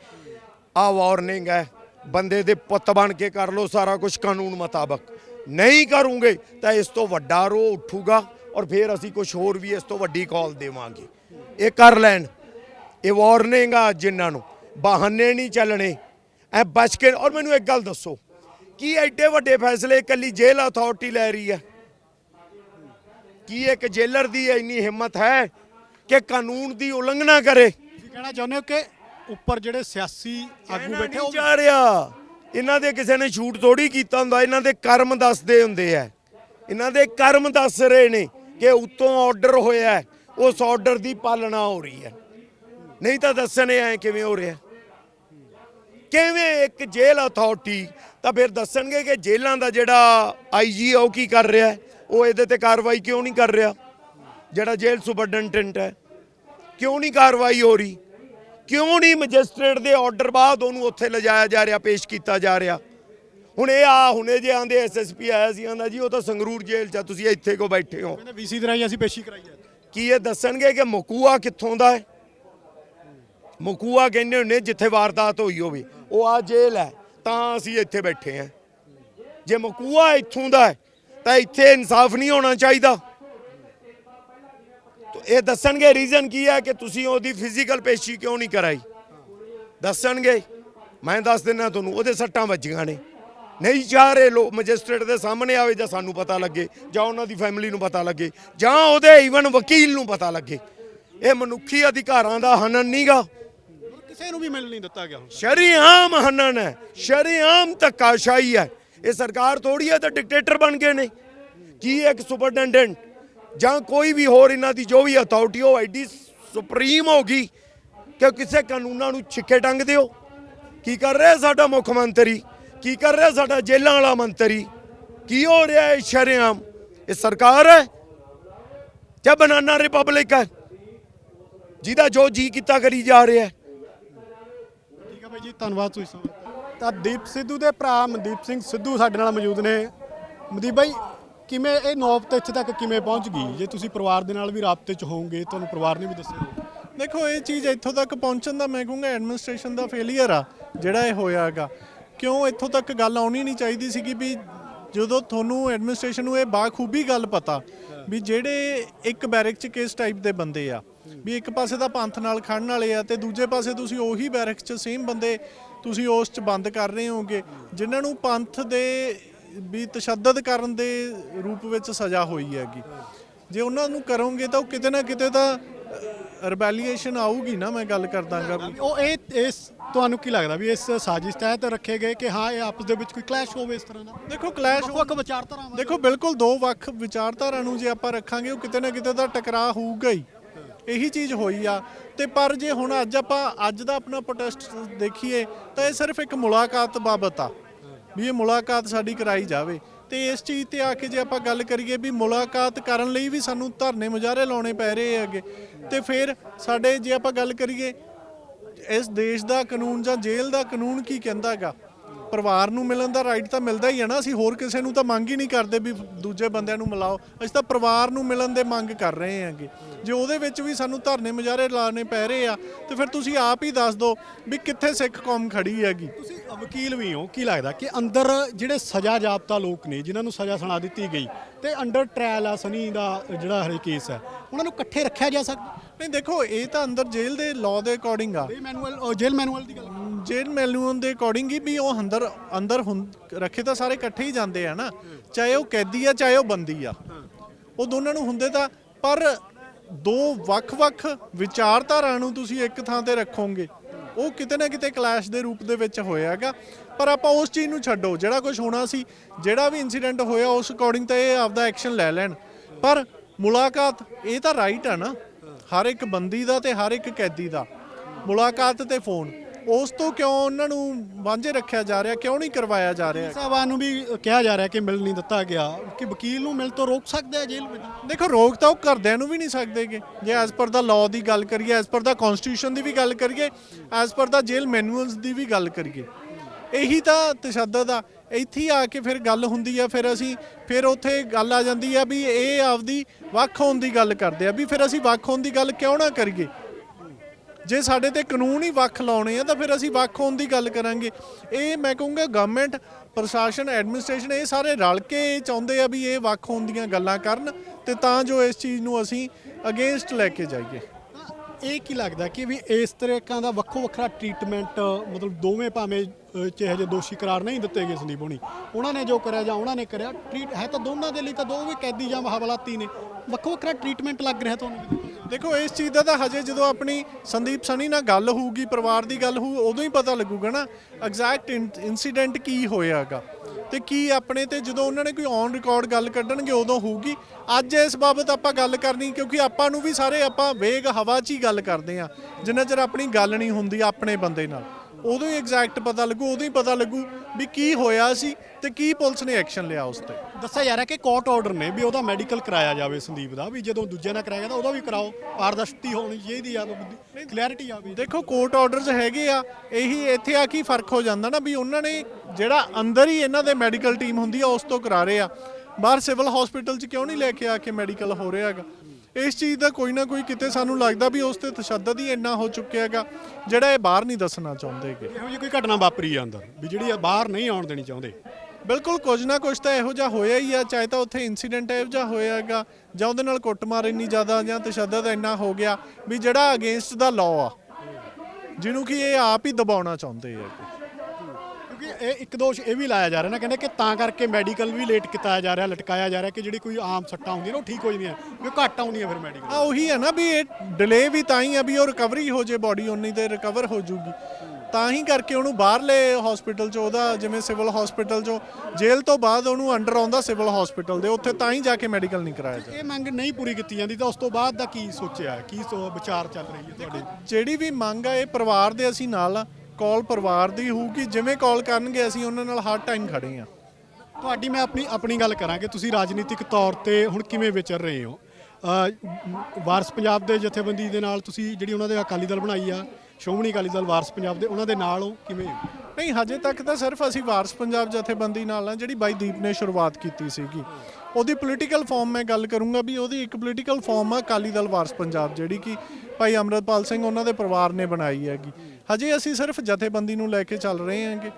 ਆ ਵਾਰਨਿੰਗ ਹੈ, ਬੰਦੇ ਦੇ ਪੁੱਤ ਬਣ ਕੇ ਕਰ ਲਓ ਸਾਰਾ ਕੁਝ ਕਾਨੂੰਨ ਮੁਤਾਬਕ। ਨਹੀਂ ਕਰੂੰਗੇ ਤਾਂ ਇਸ ਤੋਂ ਵੱਡਾ ਰੋ ਉੱਠੂਗਾ ਔਰ ਫਿਰ ਅਸੀਂ ਕੁਝ ਹੋਰ ਵੀ ਇਸ ਤੋਂ ਵੱਡੀ ਕਾਲ ਦੇਵਾਂਗੇ। ਇਹ ਕਰ ਲੈਣ। ਇਹ ਵਾਰਨਿੰਗ ਆ ਜਿਨ੍ਹਾਂ ਨੂੰ। ਬਹਾਨੇ ਨਹੀਂ ਚੱਲਣੇ। ਐ ਬਚ ਕੇ ਔਰ ਮੈਨੂੰ ਇੱਕ ਗੱਲ ਦੱਸੋ। ਕੀ ਐਡੇ ਵੱਡੇ ਫੈਸਲੇ ਇਕੱਲੀ ਜੇਲ੍ਹ ਅਥਾਰਟੀ ਲੈ ਰਹੀ ਹੈ? ਕੀ ਇੱਕ ਜੇਲਰ ਦੀ ਇੰਨੀ ਹਿੰਮਤ ਹੈ ਕਿ ਕਾਨੂੰਨ ਦੀ ਉਲੰਘਣਾ ਕਰੇ? ਤੁਸੀਂ ਕਹਿਣਾ ਚਾਹੁੰਦੇ ਹੋ ਕਿ ਉੱਪਰ ਜਿਹੜੇ ਸਿਆਸੀ ਆਗੂ ਬੈਠੇ ਉਹ ਜਾ ਰਿਹਾ। ਇਹਨਾਂ ਦੇ ਕਿਸੇ ਨੇ ਸ਼ੂਟ ਥੋੜੀ ਕੀਤਾ ਹੁੰਦਾ। ਇਹਨਾਂ ਦੇ ਕਰਮ ਦੱਸਦੇ ਹੁੰਦੇ ਆ। ਇਹਨਾਂ ਦੇ ਕਰਮ ਦੱਸ ਰਹੇ ਨੇ ਕਿ ਉਤੋਂ ਆਰਡਰ ਹੋਇਆ ਹੈ, ਉਸ ਆਰਡਰ ਦੀ ਪਾਲਣਾ ਹੋ ਰਹੀ ਹੈ। ਨਹੀਂ ਤਾਂ ਦੱਸਣ ਐ ਕਿਵੇਂ ਹੋ ਰਿਹਾ। ਕਿਵੇਂ ਇੱਕ ਜੇਲ੍ਹ ਅਥਾਰਟੀ ਤਾਂ ਫਿਰ ਦੱਸਣਗੇ ਕਿ ਜੇਲ੍ਹਾਂ ਦਾ ਜਿਹੜਾ ਆਈਜੀ ਉਹ ਕੀ ਕਰ ਰਿਹਾ ਉਹ ਇਹਦੇ ਤੇ ਕਾਰਵਾਈ ਕਿਉਂ ਨਹੀਂ ਕਰ ਰਿਹਾ। ਜਿਹੜਾ ਜੇਲ੍ਹ ਸੁਪਰਡੈਂਟੈਂਟ ਹੈ। ਕਿਉਂ ਨਹੀਂ ਕਾਰਵਾਈ ਹੋ ਰਹੀ। ਕਿਉਂ ਨਹੀਂ ਮੈਜਿਸਟ੍ਰੇਟ ਦੇ ਆਰਡਰ ਬਾਅਦ ਉਹਨੂੰ ਉੱਥੇ ਲਿਜਾਇਆ ਜਾ ਰਿਹਾ, ਪੇਸ਼ ਕੀਤਾ ਜਾ ਰਿਹਾ। ਹੁਣ ਇਹ ਆ, ਹੁਣੇ ਜੇ ਆਂਦੇ ਐਸਐਸਪੀ ਆਇਆ ਸੀ, ਆਂਦਾ ਜੀ, ਉਹ ਤਾਂ ਸੰਗਰੂਰ ਜੇਲ੍ਹ ਚ ਤੁਸੀਂ ਇੱਥੇ ਕੋ ਬੈਠੇ ਹੋ। ਵੀਸੀ ਦੇ ਅਸੀਂ ਪੇਸ਼ੀ ਕਰਾਈ ਕੀ ਇਹ ਦੱਸਣਗੇ ਕਿ ਮਕੂਆ ਕਿੱਥੋਂ ਦਾ ਹੈ? ਮਕੂਆ ਕਹਿੰਦੇ ਹੁੰਦੇ ਜਿੱਥੇ ਵਾਰਦਾਤ ਹੋਈ ਹੋਵੇ। ਉਹ ਆ ਜੇਲ੍ਹ ਹੈ, ਤਾਂ ਅਸੀਂ ਇੱਥੇ ਬੈਠੇ ਹਾਂ। ਜੇ ਮਕੂਆ ਇੱਥੋਂ ਦਾ ਹੈ, ਤਾਂ ਇੱਥੇ ਇਨਸਾਫ ਨਹੀਂ ਹੋਣਾ ਚਾਹੀਦਾ। ਤੋ ਇਹ ਦੱਸਣਗੇ ਰੀਜ਼ਨ ਕੀ ਹੈ ਕਿ ਤੁਸੀਂ ਉਹਦੀ ਫਿਜ਼ੀਕਲ ਪੇਸ਼ੀ ਕਿਉਂ ਨਹੀਂ ਕਰਾਈ? ਦੱਸਣਗੇ। ਮੈਂ ਦੱਸ ਦਿੰਦਾ ਤੁਹਾਨੂੰ, ਉਹਦੇ ਸੱਟਾਂ ਵੱਜੀਆਂ ਨੇ। ਨਹੀਂ ਚਾਹ ਰਹੇ ਲੋ ਮੈਜਿਸਟ੍ਰੇਟ ਦੇ ਸਾਹਮਣੇ ਆਵੇ ਜਾਂ ਸਾਨੂੰ ਪਤਾ ਲੱਗੇ ਜਾਂ ਉਹਨਾਂ ਦੀ ਫੈਮਿਲੀ ਨੂੰ ਪਤਾ ਲੱਗੇ ਜਾਂ ਉਹਦੇ ਈਵਨ ਵਕੀਲ ਨੂੰ ਪਤਾ ਲੱਗੇ। ਇਹ ਮਨੁੱਖੀ ਅਧਿਕਾਰਾਂ ਦਾ ਹਨਨ ਨਹੀਂਗਾ ਕਿਸੇ ਨੂੰ ਵੀ ਮਿਲ ਨਹੀਂ ਦਿੱਤਾ ਗਿਆ ਹੁਣ। ਸ਼ਰੀਆਮ ਹਨਨ ਹੈ ਸ਼ਰੀਆਮ ਧੱਕਾਸ਼ਾਹੀ ਹੈ। ਇਹ ਸਰਕਾਰ ਥੋੜੀ ਹੈ ਤਾਂ ਡਿਕਟੇਟਰ ਬਣ ਗਏ ਨੇ। ਕੀ ਇੱਕ ਸੁਪਰਡੈਂਡੈਂਟ ਜਾਂ ਕੋਈ ਵੀ ਹੋਰ ਇਹਨਾਂ ਦੀ ਜੋ ਵੀ ਅਥਾਰਟੀ ਉਹ ਐਡੀ ਸੁਪਰੀਮ ਹੋ ਗਈ ਕਿ ਕਿਸੇ ਕਾਨੂੰਨਾਂ ਨੂੰ ਛਿੱਕੇ ਟੰਗ ਦਿਓ। ਕੀ ਕਰ ਰਿਹਾ ਸਾਡਾ ਮੁੱਖ ਮੰਤਰੀ? ਕੀ ਕਰ ਰਿਹਾ ਸਾਡਾ ਜੇਲ੍ਹਾਂ ਵਾਲਾ ਮੰਤਰੀ? ਕੀ ਹੋ ਰਿਹਾ ਹੈ ਸ਼ਰੀਆਮ? ਇਹ ਸਰਕਾਰ ਹੈ? ਜਾਂ ਬਨਾਨਾ ਰਿਪਬਲਿਕ ਹੈ? ਜਿਹਦਾ ਜੋ ਜੀ ਕੀਤਾ ਕਰੀ ਜਾ ਰਿਹਾ ਹੈ। ਠੀਕ ਹੈ ਬਾਈ ਜੀ ਧੰਨਵਾਦ ਤੁਸੀਂ ਦਿੱਤਾ। ਤਾਂ ਦੀਪ ਸਿੱਧੂ ਦੇ ਭਰਾ ਮਨਦੀਪ ਸਿੰਘ ਸਿੱਧੂ ਸਾਡੇ ਨਾਲ ਮੌਜੂਦ ਨੇ। ਮਨਦੀਪ ਬਾਈ ਕਿਵੇਂ ਇਹ ਨੌਬਤ ਇੱਥੇ ਤੱਕ ਕਿਵੇਂ ਪਹੁੰਚ ਗਈ? ਜੇ ਤੁਸੀਂ ਪਰਿਵਾਰ ਦੇ ਨਾਲ ਵੀ ਰਾਬਤੇ 'ਚ ਹੋਵੋਗੇ ਤੁਹਾਨੂੰ ਪਰਿਵਾਰ ਨੇ ਵੀ ਦੱਸਿਆ। ਦੇਖੋ ਇਹ ਚੀਜ਼ ਇੱਥੋਂ ਤੱਕ ਪਹੁੰਚਣ ਦਾ ਮੈਂ ਕਹੂੰਗਾ ਐਡਮਿਨਿਸਟ੍ਰੇਸ਼ਨ ਦਾ ਫੇਲਿਅਰ ਆ ਜਿਹੜਾ ਇਹ ਹੋਇਆ ਹੈਗਾ ਕਿਉਂ ਇੱਥੋਂ ਤੱਕ ਗੱਲ ਆਉਣੀ ਨਹੀਂ ਚਾਹੀਦੀ ਸੀਗੀ ਵੀ ਜਦੋਂ ਤੁਹਾਨੂੰ ਐਡਮਿਨਿਸਟ੍ਰੇਸ਼ਨ ਨੂੰ ਇਹ ਬਾਖੂਬੀ ਗੱਲ ਪਤਾ ਵੀ ਜਿਹੜੇ ਇੱਕ ਬੈਰਕ 'ਚ ਕਿਸ ਟਾਈਪ ਦੇ ਬੰਦੇ ਆ, ਵੀ ਇੱਕ ਪਾਸੇ ਤਾਂ ਪੰਥ ਨਾਲ ਖੜਨ ਵਾਲੇ ਆ ਤੇ ਦੂਜੇ ਪਾਸੇ ਤੁਸੀਂ ਉਹੀ ਬੈਰਕ 'ਚ ਸੇਮ ਬੰਦੇ ਤੁਸੀਂ ਉਸ 'ਚ ਬੰਦ ਕਰ ਰਹੇ ਹੋਗੇ, ਜਿਨ੍ਹਾਂ ਨੂੰ ਪੰਥ ਦੇ ਵੀ ਤਸ਼ੱਦਦ ਕਰਨ ਦੇ ਰੂਪ ਵਿੱਚ ਸਜ਼ਾ ਹੋਈ ਹੈਗੀ। ਜੇ ਉਹਨਾਂ ਨੂੰ ਕਰੋਗੇ ਤਾਂ ਉਹ ਕਿਤੇ ਨਾ ਕਿਤੇ ਤਾਂ ਰਿਬੈਲੀਏਸ਼ਨ ਆਊਗੀ ਨਾ ਮੈਂ ਗੱਲ ਕਰਦਾਗਾ ਵੀ ਉਹ ਇਹ ਇਸ ਤੁਹਾਨੂੰ ਕੀ ਲੱਗਦਾ ਵੀ ਇਸ ਸਾਜ਼ਿਸ਼ ਤਹਿਤ ਰੱਖੇ ਗਏ ਕਿ ਹਾਂ ਇਹ ਆਪਸ ਦੇ ਵਿੱਚ ਕੋਈ ਕਲੈਸ਼ ਹੋਵੇ ਇਸ ਤਰ੍ਹਾਂ ਦਾ? ਦੇਖੋ ਕਲੈਸ਼ ਵੱਖ ਵਿਚਾਰਧਾਰਾਵਾਂ ਦੇਖੋ ਬਿਲਕੁਲ ਦੋ ਵੱਖ ਵਿਚਾਰਧਾਰਾ ਨੂੰ ਜੇ ਆਪਾਂ ਰੱਖਾਂਗੇ ਉਹ ਕਿਤੇ ਨਾ ਕਿਤੇ ਤਾਂ ਟਕਰਾਅ ਹੋਊਗਾ ਹੀ। ਇਹੀ ਚੀਜ਼ ਹੋਈ ਆ। ਤੇ ਪਰ ਜੇ ਹੁਣ ਅੱਜ ਆਪਾਂ ਅੱਜ ਦਾ ਆਪਣਾ ਪ੍ਰੋਟੈਸਟ ਦੇਖੀਏ ਤਾਂ ਇਹ ਸਿਰਫ ਇੱਕ ਮੁਲਾਕਾਤ ਬਾਬਤ ਆ। ਵੀ ਇਹ ਮੁਲਾਕਾਤ ਸਾਡੀ ਕਰਾਈ ਜਾਵੇ। ਤੇ ਇਸ ਚੀਜ਼ ਤੇ ਆ ਕੇ ਜੇ ਆਪਾਂ ਗੱਲ ਕਰੀਏ ਵੀ ਮੁਲਾਕਾਤ ਕਰਨ ਲਈ ਵੀ ਸਾਨੂੰ ਧਰਨੇ ਮੁਜ਼ਾਹਰੇ ਲਾਉਣੇ ਪੈ ਰਹੇ ਹੈਗੇ। ਤੇ ਫਿਰ ਸਾਡੇ ਜੇ ਆਪਾਂ ਗੱਲ ਕਰੀਏ, ਇਸ ਦੇਸ਼ ਦਾ ਕਾਨੂੰਨ ਜਾਂ ਜੇਲ੍ਹ ਦਾ ਕਾਨੂੰਨ ਕੀ ਕਹਿੰਦਾ ਹੈਗਾ? ਪਰਿਵਾਰ ਨੂੰ ਮਿਲਣ ਦਾ ਰਾਈਟ ਤਾਂ ਮਿਲਦਾ ਹੀ ਹੈ ਨਾ ਅਸੀਂ ਹੋਰ ਕਿਸੇ ਨੂੰ ਤਾਂ ਮੰਗ ਹੀ ਨਹੀਂ ਕਰਦੇ ਵੀ ਦੂਜੇ ਬੰਦਿਆਂ ਨੂੰ ਮਿਲਾਓ। ਅਸੀਂ ਤਾਂ ਪਰਿਵਾਰ ਨੂੰ ਮਿਲਣ ਦੇ ਮੰਗ ਕਰ ਰਹੇ ਹਾਂਗੇ। ਜੇ ਉਹਦੇ ਵਿੱਚ ਵੀ ਸਾਨੂੰ ਧਰਨੇ ਮੁਜ਼ਾਹਰੇ ਲਾਣੇ ਪੈ ਰਹੇ ਆ ਤੇ ਫਿਰ ਤੁਸੀਂ ਆਪ ਹੀ ਦੱਸ ਦਿਓ ਵੀ ਕਿੱਥੇ ਸਿੱਖ ਕੌਮ ਖੜੀ ਹੈਗੀ। ਤੁਸੀਂ ਵਕੀਲ ਵੀ ਹੋ ਕੀ ਲੱਗਦਾ ਕਿ ਅੰਦਰ ਜਿਹੜੇ ਸਜ਼ਾ ਜਾਬਤਾ ਲੋਕ ਨੇ ਜਿਨ੍ਹਾਂ ਨੂੰ ਸਜ਼ਾ ਸੁਣਾ ਦਿੱਤੀ ਗਈ ਤੇ ਅੰਡਰ ਟ੍ਰਾਇਲ ਆ ਸਨੀ ਦਾ ਜਿਹੜਾ ਹਰੇ ਕੇਸ ਹੈ ਉਹਨਾਂ ਨੂੰ ਇਕੱਠੇ ਰੱਖਿਆ ਜਾ ਸਕਦਾ? ਨਹੀਂ ਦੇਖੋ ਇਹ ਤਾਂ ਅੰਦਰ ਜੇਲ੍ਹ ਦੇ ਲਾਅ ਦੇ ਅਕੋਰਡਿੰਗ ਆ। ਇਹ ਮੈਨੂਅਲ ਜੇਲ ਮੈਨੂਅਲ ਦੀ ਗੱਲ ਜੇਲ੍ਹ ਮੈਨੂਅਲ ਦੇ ਅਕੋਰਡਿੰਗ ਹੀ ਵੀ ਉਹ ਅੰਦਰ ਅੰਦਰ ਹੁੰ- ਰੱਖੇ ਤਾਂ ਸਾਰੇ ਇਕੱਠੇ ਹੀ ਜਾਂਦੇ ਆ ਨਾ, ਚਾਹੇ ਉਹ ਕੈਦੀ ਆ, ਚਾਹੇ ਉਹ ਬੰਦੀ ਆ। ਉਹ ਦੋਨਾਂ ਨੂੰ ਹੁੰਦੇ ਤਾਂ, ਪਰ ਦੋ ਵੱਖ-ਵੱਖ ਵਿਚਾਰਧਾਰਾ ਨੂੰ ਤੁਸੀਂ ਇੱਕ ਥਾਂ ਤੇ ਰੱਖੋਗੇ, ਉਹ ਕਿਤੇ ਨਾ ਕਿਤੇ ਕਲੈਸ਼ ਦੇ ਰੂਪ ਦੇ ਵਿੱਚ ਹੋਇਆਗਾ। ਪਰ ਆਪਾਂ ਉਸ ਚੀਜ਼ ਨੂੰ ਛੱਡੋ, ਜਿਹੜਾ ਕੁਝ ਹੋਣਾ ਸੀ, ਜਿਹੜਾ ਵੀ ਇਨਸੀਡੈਂਟ ਹੋਇਆ, ਉਸ ਅਕੋਰਡਿੰਗ ਤਾਂ ਇਹ ਆਪਦਾ ਐਕਸ਼ਨ ਲੈ ਲੈਣ। ਪਰ ਮੁਲਾਕਾਤ, ਇਹ ਤਾਂ ਰਾਈਟ ਆ ਨਾ, ਹਰ ਇੱਕ ਬੰਦੀ ਦਾ ਤੇ ਹਰ ਇੱਕ ਕੈਦੀ ਦਾ। ਮੁਲਾਕਾਤ ਤੇ ਫੋਨ ਉਸ ਤੋਂ ਕਿਉਂ ਉਹਨਾਂ ਨੂੰ ਵਾਂਝੇ ਰੱਖਿਆ ਜਾ ਰਿਹਾ ਕਿਉਂ ਨਹੀਂ ਕਰਵਾਇਆ ਜਾ ਰਿਹਾ? ਸਾਹਿਬਾਨ ਨੂੰ ਵੀ ਕਿਹਾ ਜਾ ਰਿਹਾ ਕਿ ਮਿਲ ਨਹੀਂ ਦਿੱਤਾ ਗਿਆ ਕਿ ਵਕੀਲ ਨੂੰ ਮਿਲ ਤੋਂ ਰੋਕ ਸਕਦੇ ਆ ਜੇਲ੍ਹ ਵਿੱਚ? ਦੇਖੋ ਰੋਕ ਤਾਂ ਉਹ ਘਰਦਿਆਂ ਨੂੰ ਵੀ ਨਹੀਂ ਸਕਦੇਗੇ ਜੇ ਐਜ਼ ਪਰ ਦਾ ਲਾਅ ਦੀ ਗੱਲ ਕਰੀਏ ਐਜ਼ ਪਰ ਦਾ ਕਨਸਟੀਟਿਊਸ਼ਨ ਦੀ ਵੀ ਗੱਲ ਕਰੀਏ ਐਜ਼ ਪਰ ਦਾ ਜੇਲ ਮੈਨੂਅਲਸ ਦੀ ਵੀ ਗੱਲ ਕਰੀਏ। ਇਹੀ ਤਾਂ ਤਸ਼ੱਦਦ ਆ। ਇੱਥੇ ਆ ਕੇ ਫਿਰ ਗੱਲ ਹੁੰਦੀ ਆ ਫਿਰ ਅਸੀਂ ਫਿਰ ਉੱਥੇ ਗੱਲ ਆ ਜਾਂਦੀ ਆ ਵੀ ਇਹ ਆਪਦੀ ਵੱਖ ਹੋਣ ਦੀ ਗੱਲ ਕਰਦੇ ਆ ਵੀ ਫਿਰ ਅਸੀਂ ਵੱਖ ਹੋਣ ਦੀ ਗੱਲ ਕਿਉਂ ਨਾ ਕਰੀਏ? ਜੇ ਸਾਡੇ ਤੇ ਕਾਨੂੰਨ ਹੀ ਵੱਖ ਲਾਉਣੇ ਆ, ਤਾਂ ਫਿਰ ਅਸੀਂ ਵੱਖ ਹੋਣ ਦੀ ਗੱਲ ਕਰਾਂਗੇ। ਇਹ ਮੈਂ ਕਹੂੰਗਾ ਗਵਰਨਮੈਂਟ ਪ੍ਰਸ਼ਾਸਨ ਐਡਮਿਨਿਸਟ੍ਰੇਸ਼ਨ ਇਹ ਸਾਰੇ ਰਲ ਕੇ ਚਾਹੁੰਦੇ ਆ ਵੀ ਇਹ ਵੱਖ ਹੋਣ ਦੀਆਂ ਗੱਲਾਂ ਕਰਨ ਤੇ ਤਾਂ ਜੋ ਇਸ ਚੀਜ਼ ਨੂੰ ਅਸੀਂ ਅਗੇਂਸਟ ਲੈ ਕੇ ਜਾਈਏ। ਇਹ ਕੀ ਲੱਗਦਾ ਕਿ ਵੀ ਇਸ ਤਰ੍ਹਾਂ ਦਾ ਵੱਖੋ ਵੱਖਰਾ ਟ੍ਰੀਟਮੈਂਟ ਮਤਲਬ ਦੋਵੇਂ ਭਾਵੇਂ ਅ, ਚਾਹੇ ਦੋਸ਼ੀ ਕਰਾਰ ਨਹੀਂ ਦਿੱਤੇ ਗਏ ਸੰਦੀਪ ਹੋਣੀ। ਉਹਨਾਂ ਨੇ ਜੋ ਕਰਿਆ ਜਾਂ ਉਹਨਾਂ ਨੇ ਕਰਿਆ ਟ੍ਰੀਟ ਹੈ ਤਾਂ ਦੋਨਾਂ ਦੇ ਲਈ ਤਾਂ ਦੋ ਵੀ ਕੈਦੀ ਜਾਂ ਹਵਾਲਾਤੀ ਨੇ। ਵੱਖੋ ਵੱਖਰਾ ਟ੍ਰੀਟਮੈਂਟ ਲੱਗ ਰਿਹਾ ਤੁਹਾਨੂੰ ਦੇਖੋ ਇਸ ਚੀਜ਼ ਦਾ ਤਾਂ ਹਜੇ ਜਦੋਂ ਆਪਣੀ ਸੰਦੀਪ ਸਣੀ ਨਾਲ ਗੱਲ ਹੋਊਗੀ ਪਰਿਵਾਰ ਦੀ ਗੱਲ ਹੋਊ ਉਦੋਂ ਹੀ ਪਤਾ ਲੱਗੂਗਾ ਨਾ ਐਗਜ਼ੈਕਟ ਇਨਸੀਡੈਂਟ ਕੀ ਹੋਇਆਗਾ ਤੇ ਕੀ ਆਪਣੇ ਤੇ ਜਦੋਂ ਉਹਨਾਂ ਨੇ ਕੋਈ ਔਨ ਰਿਕਾਰਡ ਗੱਲ ਕੱਢਣਗੇ ਉਦੋਂ ਹੋਊਗੀ। ਅੱਜ ਇਸ ਬਾਬਤ ਆਪਾਂ ਗੱਲ ਕਰਨੀ ਕਿਉਂਕਿ ਆਪਾਂ ਨੂੰ ਵੀ ਸਾਰੇ ਆਪਾਂ ਵੇਗ ਹਵਾ 'ਚ ਹੀ ਗੱਲ ਕਰਦੇ ਆ ਜਿੰਨਾ ਚਿਰ ਆਪਣੀ ਗੱਲ ਨਹੀਂ ਹੁੰਦੀ ਆਪਣੇ ਬੰਦੇ ਨਾਲ। ਉਦੋਂ ਹੀ ਐਗਜ਼ੈਕਟ ਪਤਾ ਲੱਗੂ, ਉਦੋਂ ਹੀ ਪਤਾ ਲੱਗੂ ਵੀ ਕੀ ਹੋਇਆ ਸੀ ਤੇ ਕੀ ਪੁਲਿਸ ਨੇ ਐਕਸ਼ਨ ਲਿਆ ਉਸ ਤੇ। ਦੱਸਿਆ ਜਾ ਰਿਹਾ ਕਿ ਕੋਰਟ ਆਰਡਰ ਨੇ ਵੀ ਉਹਦਾ ਮੈਡੀਕਲ ਕਰਾਇਆ ਜਾਵੇ ਸੰਦੀਪ ਦਾ, ਵੀ ਜਦੋਂ ਦੂਜੇ ਨਾਲ ਕਰਾਇਆ ਗਿਆ ਤਾਂ ਉਹਦਾ ਵੀ ਕਰਾਓ ਪਾਰਦਰਸ਼ਤੀ ਹੋਣੀ ਚਾਹੀਦੀ ਆ ਕਲੈਰਿਟੀ ਆਵੇ ਦੇਖੋ ਕੋਰਟ ਆਰਡਰਸ ਹੈਗੇ ਆ, ਇਹੀ ਇੱਥੇ ਆ ਕੀ ਫ਼ਰਕ ਹੋ ਜਾਂਦਾ ਨਾ ਵੀ ਉਹਨਾਂ ਨੇ ਜਿਹੜਾ ਅੰਦਰ ਹੀ ਇਹਨਾਂ ਦੇ ਮੈਡੀਕਲ ਟੀਮ ਹੁੰਦੀ ਆ, ਉਸ ਤੋਂ ਕਰਾ ਰਹੇ ਆ। ਬਾਹਰ ਸਿਵਲ ਹਸਪੀਟਲ 'ਚ ਕਿਉਂ ਨਹੀਂ ਲੈ ਕੇ ਆ ਕੇ ਮੈਡੀਕਲ ਹੋ ਰਿਹਾ ਹੈਗਾ? ਇਸ ਚੀਜ਼ ਦਾ ਕੋਈ ਨਾ ਕੋਈ ਕਿਤੇ ਸਾਨੂੰ ਲੱਗਦਾ ਵੀ ਉਸ ਤੇ ਤਸ਼ੱਦਦ ਹੀ ਇੰਨਾ ਹੋ ਚੁੱਕਿਆ ਹੈਗਾ ਜਿਹੜਾ ਇਹ ਬਾਹਰ ਨਹੀਂ ਦੱਸਣਾ ਚਾਹੁੰਦੇਗੇ ਇਹੋ ਜਿਹੀ ਕੋਈ ਘਟਨਾ ਵਾਪਰੀ ਆ ਅੰਦਰ ਵੀ ਜਿਹੜੀ ਆ ਬਾਹਰ ਨਹੀਂ ਆਉਣ ਦੇਣੀ ਚਾਹੁੰਦੇ? ਬਿਲਕੁਲ ਕੁਝ ਨਾ ਕੁਝ ਤਾਂ ਇਹੋ ਜਿਹਾ ਹੋਇਆ ਹੀ ਆ ਚਾਹੇ ਤਾਂ ਉੱਥੇ ਇਨਸੀਡੈਂਟ ਇਹੋ ਜਿਹਾ ਹੋਇਆ ਹੈਗਾ ਜਾਂ ਉਹਦੇ ਨਾਲ ਕੁੱਟਮਾਰ ਇੰਨੀ ਜ਼ਿਆਦਾ ਜਾਂ ਤਸ਼ੱਦਦ ਇੰਨਾ ਹੋ ਗਿਆ ਵੀ ਜਿਹੜਾ ਅਗੇਂਸਟ ਦਾ ਲਾਅ ਆ ਜਿਹਨੂੰ ਕਿ ਇਹ ਆਪ ਹੀ ਦਬਾਉਣਾ ਚਾਹੁੰਦੇ ਆ ਕਿਉਂਕਿ ਇਹ ਇੱਕ ਦੋਸ਼ ਇਹ ਵੀ ਲਾਇਆ ਜਾ ਰਿਹਾ ਨਾ ਕਹਿੰਦੇ ਕਿ ਤਾਂ ਕਰਕੇ ਮੈਡੀਕਲ ਵੀ ਲੇਟ ਕੀਤਾ ਜਾ ਰਿਹਾ ਲਟਕਾਇਆ ਜਾ ਰਿਹਾ ਕਿ ਜਿਹੜੀ ਕੋਈ ਆਮ ਸੱਟਾਂ ਹੁੰਦੀਆਂ ਨੇ ਉਹ ਠੀਕ ਹੋ ਜਾਂਦੀਆਂ ਵੀ ਉਹ ਘੱਟ ਆਉਂਦੀਆਂ ਫਿਰ ਮੈਡੀਕਲ ਆ ਉਹੀ ਹੈ ਨਾ ਵੀ ਇਹ ਡਿਲੇ ਵੀ ਤਾਂ ਹੀ ਆ ਵੀ ਉਹ ਰਿਕਵਰੀ ਹੋ ਜੇ ਬਾਡੀ ਉਨੀ ਤੇ ਰਿਕਵਰ ਹੋ ਜੂਗੀ। ਤਾਂ ਹੀ ਕਰਕੇ ਉਹਨੂੰ ਬਾਹਰਲੇ ਹਸਪੀਟਲ 'ਚ ਉਹਦਾ ਜਿਵੇਂ ਸਿਵਲ ਹਸਪੀਟਲ 'ਚੋਂ ਜੇਲ੍ਹ ਤੋਂ ਬਾਅਦ ਉਹਨੂੰ ਅੰਡਰ ਆਉਂਦਾ ਸਿਵਲ ਹਸਪੀਟਲ ਦੇ ਉੱਥੇ ਤਾਂ ਹੀ ਜਾ ਕੇ ਮੈਡੀਕਲ ਨਹੀਂ ਕਰਾਇਆ ਜਾਂਦਾ। ਇਹ ਮੰਗ ਨਹੀਂ ਪੂਰੀ ਕੀਤੀ ਜਾਂਦੀ ਤਾਂ ਉਸ ਤੋਂ ਬਾਅਦ ਦਾ ਕੀ ਸੋਚਿਆ? ਕੀ ਸੋ ਵਿਚਾਰ ਚੱਲ ਰਹੀ ਹੈ ਤੁਹਾਡੇ? ਜਿਹੜੀ ਵੀ ਮੰਗ ਆ ਇਹ ਪਰਿਵਾਰ ਦੇ ਅਸੀਂ ਨਾਲ ਕਾਲ ਪਰਿਵਾਰ ਦੀ ਹੋਊਗੀ ਜਿਵੇਂ ਕਾਲ ਕਰਨਗੇ ਅਸੀਂ ਉਹਨਾਂ ਨਾਲ ਹਰ ਟਾਈਮ ਖੜੇ ਆ ਤੁਹਾਡੀ ਮੈਂ ਆਪਣੀ ਆਪਣੀ ਗੱਲ ਕਰਾਂ ਕਿ ਤੁਸੀਂ ਰਾਜਨੀਤਿਕ ਤੌਰ ਤੇ ਹੁਣ ਕਿਵੇਂ ਵਿਚਰ ਰਹੇ ਹੋ? ਅ, ਵਾਰਸ ਪੰਜਾਬ ਦੇ ਜਥੇਬੰਦੀ ਦੇ ਨਾਲ ਤੁਸੀਂ ਜਿਹੜੀ ਉਹਨਾਂ ਦੇ ਅਕਾਲੀ ਦਲ ਬਣਾਈ ਆ ਸ਼੍ਰੋਮਣੀ ਅਕਾਲੀ ਦਲ ਵਾਰਸ ਪੰਜਾਬ ਦੇ ਉਹਨਾਂ ਦੇ ਨਾਲ ਹੋ ਕਿਵੇਂ ਹੋ? ਨਹੀਂ ਹਜੇ ਤੱਕ ਤਾਂ ਸਿਰਫ ਅਸੀਂ ਵਾਰਸ ਪੰਜਾਬ ਜਥੇਬੰਦੀ ਨਾਲ ਆ ਜਿਹੜੀ ਬਾਈ ਦੀਪ ਨੇ ਸ਼ੁਰੂਆਤ ਕੀਤੀ ਸੀਗੀ। ਉਹਦੀ ਪੋਲੀਟੀਕਲ ਫਾਰਮ ਮੈਂ ਗੱਲ ਕਰੂੰਗਾ ਵੀ ਉਹਦੀ ਇੱਕ ਪੋਲੀਟੀਕਲ ਫਾਰਮ ਆ ਅਕਾਲੀ ਦਲ ਵਾਰਸ ਪੰਜਾਬ ਜਿਹੜੀ ਕਿ ਭਾਈ ਅਮਰਤਪਾਲ ਸਿੰਘ ਉਹਨਾਂ ਦੇ ਪਰਿਵਾਰ ਨੇ ਬਣਾਈ ਹੈਗੀ। ਹਜੇ ਅਸੀਂ ਸਿਰਫ ਜਥੇਬੰਦੀ ਨੂੰ ਲੈ ਕੇ ਚੱਲ ਰਹੇ ਹਾਂਗੇ।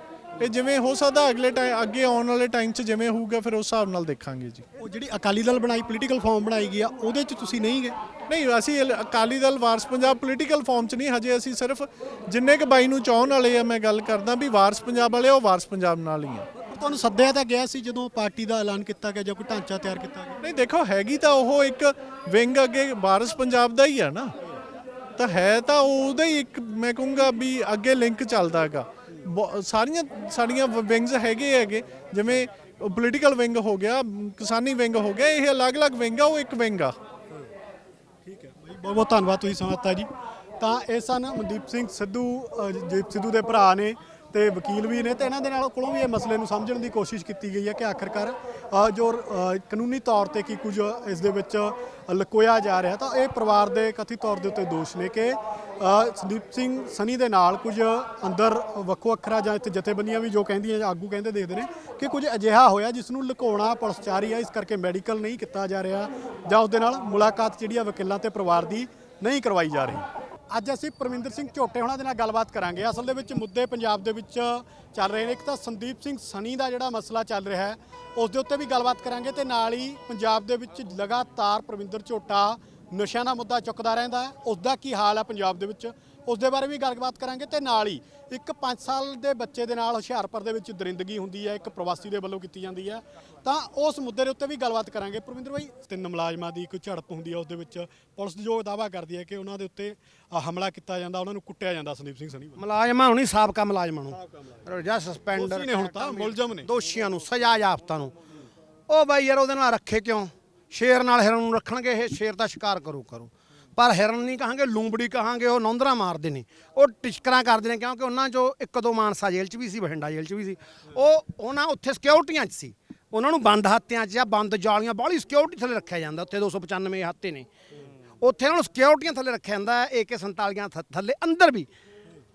ਇਹ ਜਿਵੇਂ ਹੋ ਸਕਦਾ ਅਗਲੇ ਟਾਈਮ ਅੱਗੇ ਆਉਣ ਵਾਲੇ ਟਾਈਮ 'ਚ ਜਿਵੇਂ ਹੋਊਗਾ ਫਿਰ ਉਸ ਹਿਸਾਬ ਨਾਲ ਦੇਖਾਂਗੇ ਜੀ। ਉਹ ਜਿਹੜੀ ਅਕਾਲੀ ਦਲ ਬਣਾਈ ਪੋਲੀਟੀਕਲ ਫਾਰਮ ਬਣਾਈ ਗਈ ਆ ਉਹਦੇ 'ਚ ਤੁਸੀਂ ਨਹੀਂ ਗਏ? ਨਹੀਂ ਅਸੀਂ ਅਕਾਲੀ ਦਲ ਵਾਰਸ ਪੰਜਾਬ ਪੋਲੀਟੀਕਲ ਫਾਰਮ 'ਚ ਨਹੀਂ ਹਜੇ ਅਸੀਂ ਸਿਰਫ ਜਿੰਨੇ ਕ ਬਾਈ ਨੂੰ ਚਾਹਣ ਵਾਲੇ ਆ ਮੈਂ ਗੱਲ ਕਰਦਾ ਵੀ ਵਾਰਸ ਪੰਜਾਬ ਵਾਲੇ ਉਹ ਵਾਰਸ ਪੰਜਾਬ ਨਾਲ ਹੀ ਆ। ਤੁਹਾਨੂੰ ਸੱਦਿਆ ਤਾਂ ਗਿਆ ਸੀ ਜਦੋਂ ਪਾਰਟੀ ਦਾ ਐਲਾਨ ਕੀਤਾ ਗਿਆ ਜਾਂ ਕੋਈ ਢਾਂਚਾ ਤਿਆਰ ਕੀਤਾ ਗਿਆ? ਨਹੀਂ ਦੇਖੋ ਹੈਗੀ ਤਾਂ ਉਹ ਇੱਕ ਵਿੰਗ ਅੱਗੇ ਵਾਰਸ ਪੰਜਾਬ ਦਾ ਹੀ ਆ ਨਾ। ਤਾਂ ਹੈ ਤਾਂ ਉਹਦਾ ਹੀ ਇੱਕ ਮੈਂ ਕਹੂੰਗਾ ਵੀ ਅੱਗੇ ਲਿੰਕ ਚੱਲਦਾ ਹੈਗਾ। ਬਹੁ- ਸਾਰੀਆਂ ਸਾਡੀਆਂ ਵਿੰਗਸ ਹੈਗੇ ਹੈਗੇ। ਜਿਵੇਂ ਪੋਲੀਟੀਕਲ ਵਿੰਗ ਹੋ ਗਿਆ ਕਿਸਾਨੀ ਵਿੰਗ ਹੋ ਗਿਆ ਇਹ ਅਲੱਗ-ਅਲੱਗ ਵਿੰਗ ਆ ਉਹ ਇੱਕ ਵਿੰਗ ਆ। ਠੀਕ ਹੈ। ਬਾਈ ਬਹੁਤ ਬਹੁਤ ਧੰਨਵਾਦ ਤੁਸੀਂ ਸਮਾਂ ਜੀ। ਤਾਂ ਇਹ ਸਨ ਮਨਦੀਪ ਸਿੰਘ ਸਿੱਧੂ ਅ, ਦੀਪ ਸਿੱਧੂ ਦੇ ਭਰਾ ਨੇ ਤੇ ਵਕੀਲ ਵੀ ਨੇ ਤੇ ਇਹਨਾਂ ਦੇ ਨਾਲ ਕੋਲੋਂ ਵੀ ਇਹ ਮਸਲੇ ਨੂੰ ਸਮਝਣ ਦੀ ਕੋਸ਼ਿਸ਼ ਕੀਤੀ ਗਈ ਹੈ ਕਿ ਆਖਰਕਾਰ ਜੋ ਕਾਨੂੰਨੀ ਤੌਰ ਤੇ ਕੀ ਕੁਝ ਇਸ ਦੇ ਵਿੱਚ ਲੁਕੋਇਆ ਜਾ ਰਿਹਾ ਤਾਂ ਇਹ ਪਰਿਵਾਰ ਦੇ ਕਥਿਤ ਤੌਰ ਦੇ ਉੱਤੇ ਦੋਸ਼ ਨੇ ਕਿ ਸੰਦੀਪ ਸਿੰਘ ਸਨੀ ਦੇ ਨਾਲ ਕੁਝ ਅੰਦਰ ਵੱਖੋ ਵੱਖਰਾ ਜਾਂ ਇੱਥੇ ਜਥੇਬੰਦੀਆਂ ਵੀ ਜੋ ਕਹਿੰਦੀਆਂ ਆਗੂ ਕਹਿੰਦੇ ਦੇਖਦੇ ਨੇ ਕਿ ਕੁਝ ਅਜਿਹਾ ਹੋਇਆ ਜਿਸ ਨੂੰ ਲੁਕਾਉਣਾ ਪੁਲਿਸ ਚਾਹ ਹੈ, ਇਸ ਕਰਕੇ ਮੈਡੀਕਲ ਨਹੀਂ ਕੀਤਾ ਜਾ ਰਿਹਾ ਜਾਂ ਉਸ ਦੇ ਨਾਲ ਮੁਲਾਕਾਤ ਜਿਹੜੀ ਆ ਵਕੀਲਾਂ ਤੇ ਪਰਿਵਾਰ ਦੀ ਨਹੀਂ ਕਰਵਾਈ ਜਾ ਰਹੀ। ਅੱਜ ਅਸੀਂ ਪਰਮਿੰਦਰ ਸਿੰਘ ਝੋਟੇ ਹੋਣਾ ਦੇ ਨਾਲ ਗੱਲਬਾਤ ਕਰਾਂਗੇ। ਅਸਲ ਦੇ ਵਿੱਚ ਮੁੱਦੇ ਪੰਜਾਬ ਦੇ ਵਿੱਚ ਚੱਲ ਰਹੇ ਨੇ। ਇੱਕ ਤਾਂ ਸੰਦੀਪ ਸਿੰਘ ਸਨੀ ਦਾ ਜਿਹੜਾ ਮਸਲਾ ਚੱਲ ਰਿਹਾ ਹੈ, ਉਸ ਦੇ ਉੱਤੇ ਵੀ ਗੱਲਬਾਤ ਕਰਾਂਗੇ ਤੇ ਨਾਲ ਹੀ ਪੰਜਾਬ ਦੇ ਵਿੱਚ ਲਗਾਤਾਰ ਪਰਮਿੰਦਰ ਝੋਟਾ ਨਸ਼ਿਆਂ ਦਾ ਮੁੱਦਾ ਚੁੱਕਦਾ ਰਹਿੰਦਾ ਹੈ। ਉਸ ਦਾ ਕੀ ਹਾਲ ਹੈ ਪੰਜਾਬ ਦੇ ਵਿੱਚ? ਉਸ ਦੇ ਬਾਰੇ ਵੀ ਗੱਲਬਾਤ ਕਰਾਂਗੇ ਤੇ ਨਾਲ ਹੀ ਇੱਕ 5 ਸਾਲ ਦੇ ਬੱਚੇ ਦੇ ਨਾਲ ਹੁਸ਼ਿਆਰਪੁਰ ਦੇ ਵਿੱਚ ਦਰਿੰਦਗੀ ਹੁੰਦੀ ਹੈ ਇੱਕ ਪ੍ਰਵਾਸੀ ਦੇ ਵੱਲੋਂ ਕੀਤੀ ਜਾਂਦੀ ਹੈ। ਤਾਂ ਉਸ ਮੁੱਦੇ ਦੇ ਉੱਤੇ ਵੀ ਗੱਲਬਾਤ ਕਰਾਂਗੇ। ਪਰਵਿੰਦਰ ਭਾਈ ਤਿੰਨ ਮੁਲਾਜ਼ਮਾਂ ਦੀ ਕੋਈ ਝੜਪ ਹੁੰਦੀ ਹੈ ਉਸ ਦੇ ਵਿੱਚ ਪੁਲਿਸ ਜੋ ਦਾਵਾ ਕਰਦੀ ਹੈ ਕਿ ਉਹਨਾਂ ਦੇ ਉੱਤੇ ਹਮਲਾ ਕੀਤਾ ਜਾਂਦਾ ਉਹਨਾਂ ਨੂੰ ਕੁੱਟਿਆ ਜਾਂਦਾ ਸੰਦੀਪ ਸਿੰਘ ਵੱਲੋਂ। ਮੁਲਾਜ਼ਮਾਂ ਨੂੰ ਨਹੀਂ ਸਾਬਕਾ ਮੁਲਾਜ਼ਮਾਂ ਨੂੰ। ਜਾਂ ਸਸਪੈਂਡਰ ਨੇ ਹੁਣ ਤਾਂ, ਮੁਲਜ਼ਮ ਨੇ। ਦੋਸ਼ੀਆਂ ਨੂੰ ਸਜ਼ਾ ਯਾਫਤਾ ਨੂੰ। ਉਹ ਬਾਈ ਯਾਰ ਉਹਦੇ ਨਾਲ ਰੱਖੇ ਕਿਉਂ? ਸ਼ੇਰ ਨਾਲ ਹਿਰਨ ਨੂੰ ਰੱਖਣਗੇ ਇਹ ਸ਼ੇਰ ਦਾ ਸ਼ਿਕਾਰ ਕਰੂ ਕਰੂ ਪਰ ਹਿਰਨ ਨਹੀਂ ਕਹਾਂਗੇ, ਲੂੰਬੜੀ ਕਹਾਂਗੇ, ਉਹ ਨੌਂਦਰਾ ਮਾਰਦੇ ਨੇ। ਉਹ ਟਿਸ਼ਕਰਾਂ ਕਰਦੇ ਨੇ ਕਿਉਂਕਿ ਉਹਨਾਂ 'ਚੋਂ ਇੱਕ ਦੋ ਮਾਨਸਾ ਜੇਲ੍ਹ 'ਚ ਵੀ ਸੀ, ਬਠਿੰਡਾ ਜੇਲ੍ਹ 'ਚ ਵੀ ਸੀ। ਉਹ ਉਹਨਾਂ ਉੱਥੇ ਸਿਕਿਉਰਟੀਆਂ 'ਚ ਸੀ। ਉਹਨਾਂ ਨੂੰ ਬੰਦ ਹੱਤਿਆਂ 'ਚ ਜਾਂ ਬੰਦ ਜਾਲੀਆਂ ਬਾਹਲੀ ਸਿਕਿਉਰਿਟੀ ਥੱਲੇ ਰੱਖਿਆ ਜਾਂਦਾ, ਉੱਥੇ 295 ਹੱਤੇ ਨੇ। ਉੱਥੇ ਉਹਨਾਂ ਨੂੰ ਸਿਕਿਉਰਟੀਆਂ ਥੱਲੇ ਰੱਖਿਆ ਜਾਂਦਾ, ਏਕੇ 47 ਥੱਲੇ ਅੰਦਰ ਵੀ,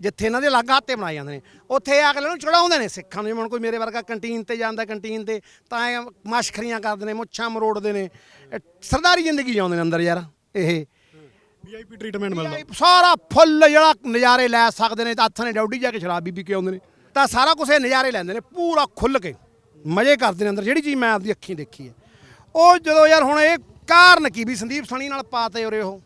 ਜਿੱਥੇ ਇਹਨਾਂ ਦੇ ਅਲੱਗ ਹਾਤੇ ਬਣਾਏ ਜਾਂਦੇ ਨੇ। ਉੱਥੇ ਅਗਲੇ ਨੂੰ ਚੜਾਉਂਦੇ ਨੇ ਸਿੱਖਾਂ ਨੂੰ, ਜਿਵੇਂ ਕੋਈ ਮੇਰੇ ਵਰਗਾ ਕੰਟੀਨ ਤੇ ਜਾਂਦਾ, ਕੰਟੀਨ ਤੇ, ਤਾਂ ਐਂ ਮਸ਼ਖਰੀਆਂ ਕਰਦੇ ਨੇ, ਮੁੱਛਾਂ ਮਰੋੜਦੇ ਨੇ। ਸਰਦਾਰੀ ਜ਼ਿੰਦਗੀ ਜਿਉਂਦੇ ਨੇ ਅੰਦਰ ਯਾਰ, ਇਹ। ਵੀਆਈਪੀ ਟ੍ਰੀਟਮੈਂਟ ਮਿਲਦਾ। ਸਾਰਾ ਫੁੱਲ ਜਿਹੜਾ ਨਜ਼ਾਰੇ ਲੈ ਸਕਦੇ ਨੇ, ਤਾਂ ਹੱਥਾਂ ਨੇ ਡਿਊਟੀ ਜਾ ਕੇ ਸ਼ਰਾਬ ਵੀ ਪੀ ਕੇ ਆਉਂਦੇ ਨੇ। ਤਾਂ ਸਾਰਾ ਕੁਝ ਇਹ ਨਜ਼ਾਰੇ ਲੈਂਦੇ ਨੇ, ਪੂਰਾ ਖੁੱਲ ਕੇ, ਮਜ਼ੇ ਕਰਦੇ ਨੇ ਅੰਦਰ। ਜਿਹੜੀ ਚੀਜ਼ ਮੈਂ ਆਪਦੀ ਅੱਖੀਂ ਦੇਖੀ ਹੈ। ਉਹ ਜਦੋਂ ਯਾਰ ਹੁਣ ਇਹ ਕਾਰਨ ਕੀ ਵੀ ਸੰਦੀਪ ਸਣੀ ਨਾਲ ਪਾਤੇ ਉਰੇ ਉਹ?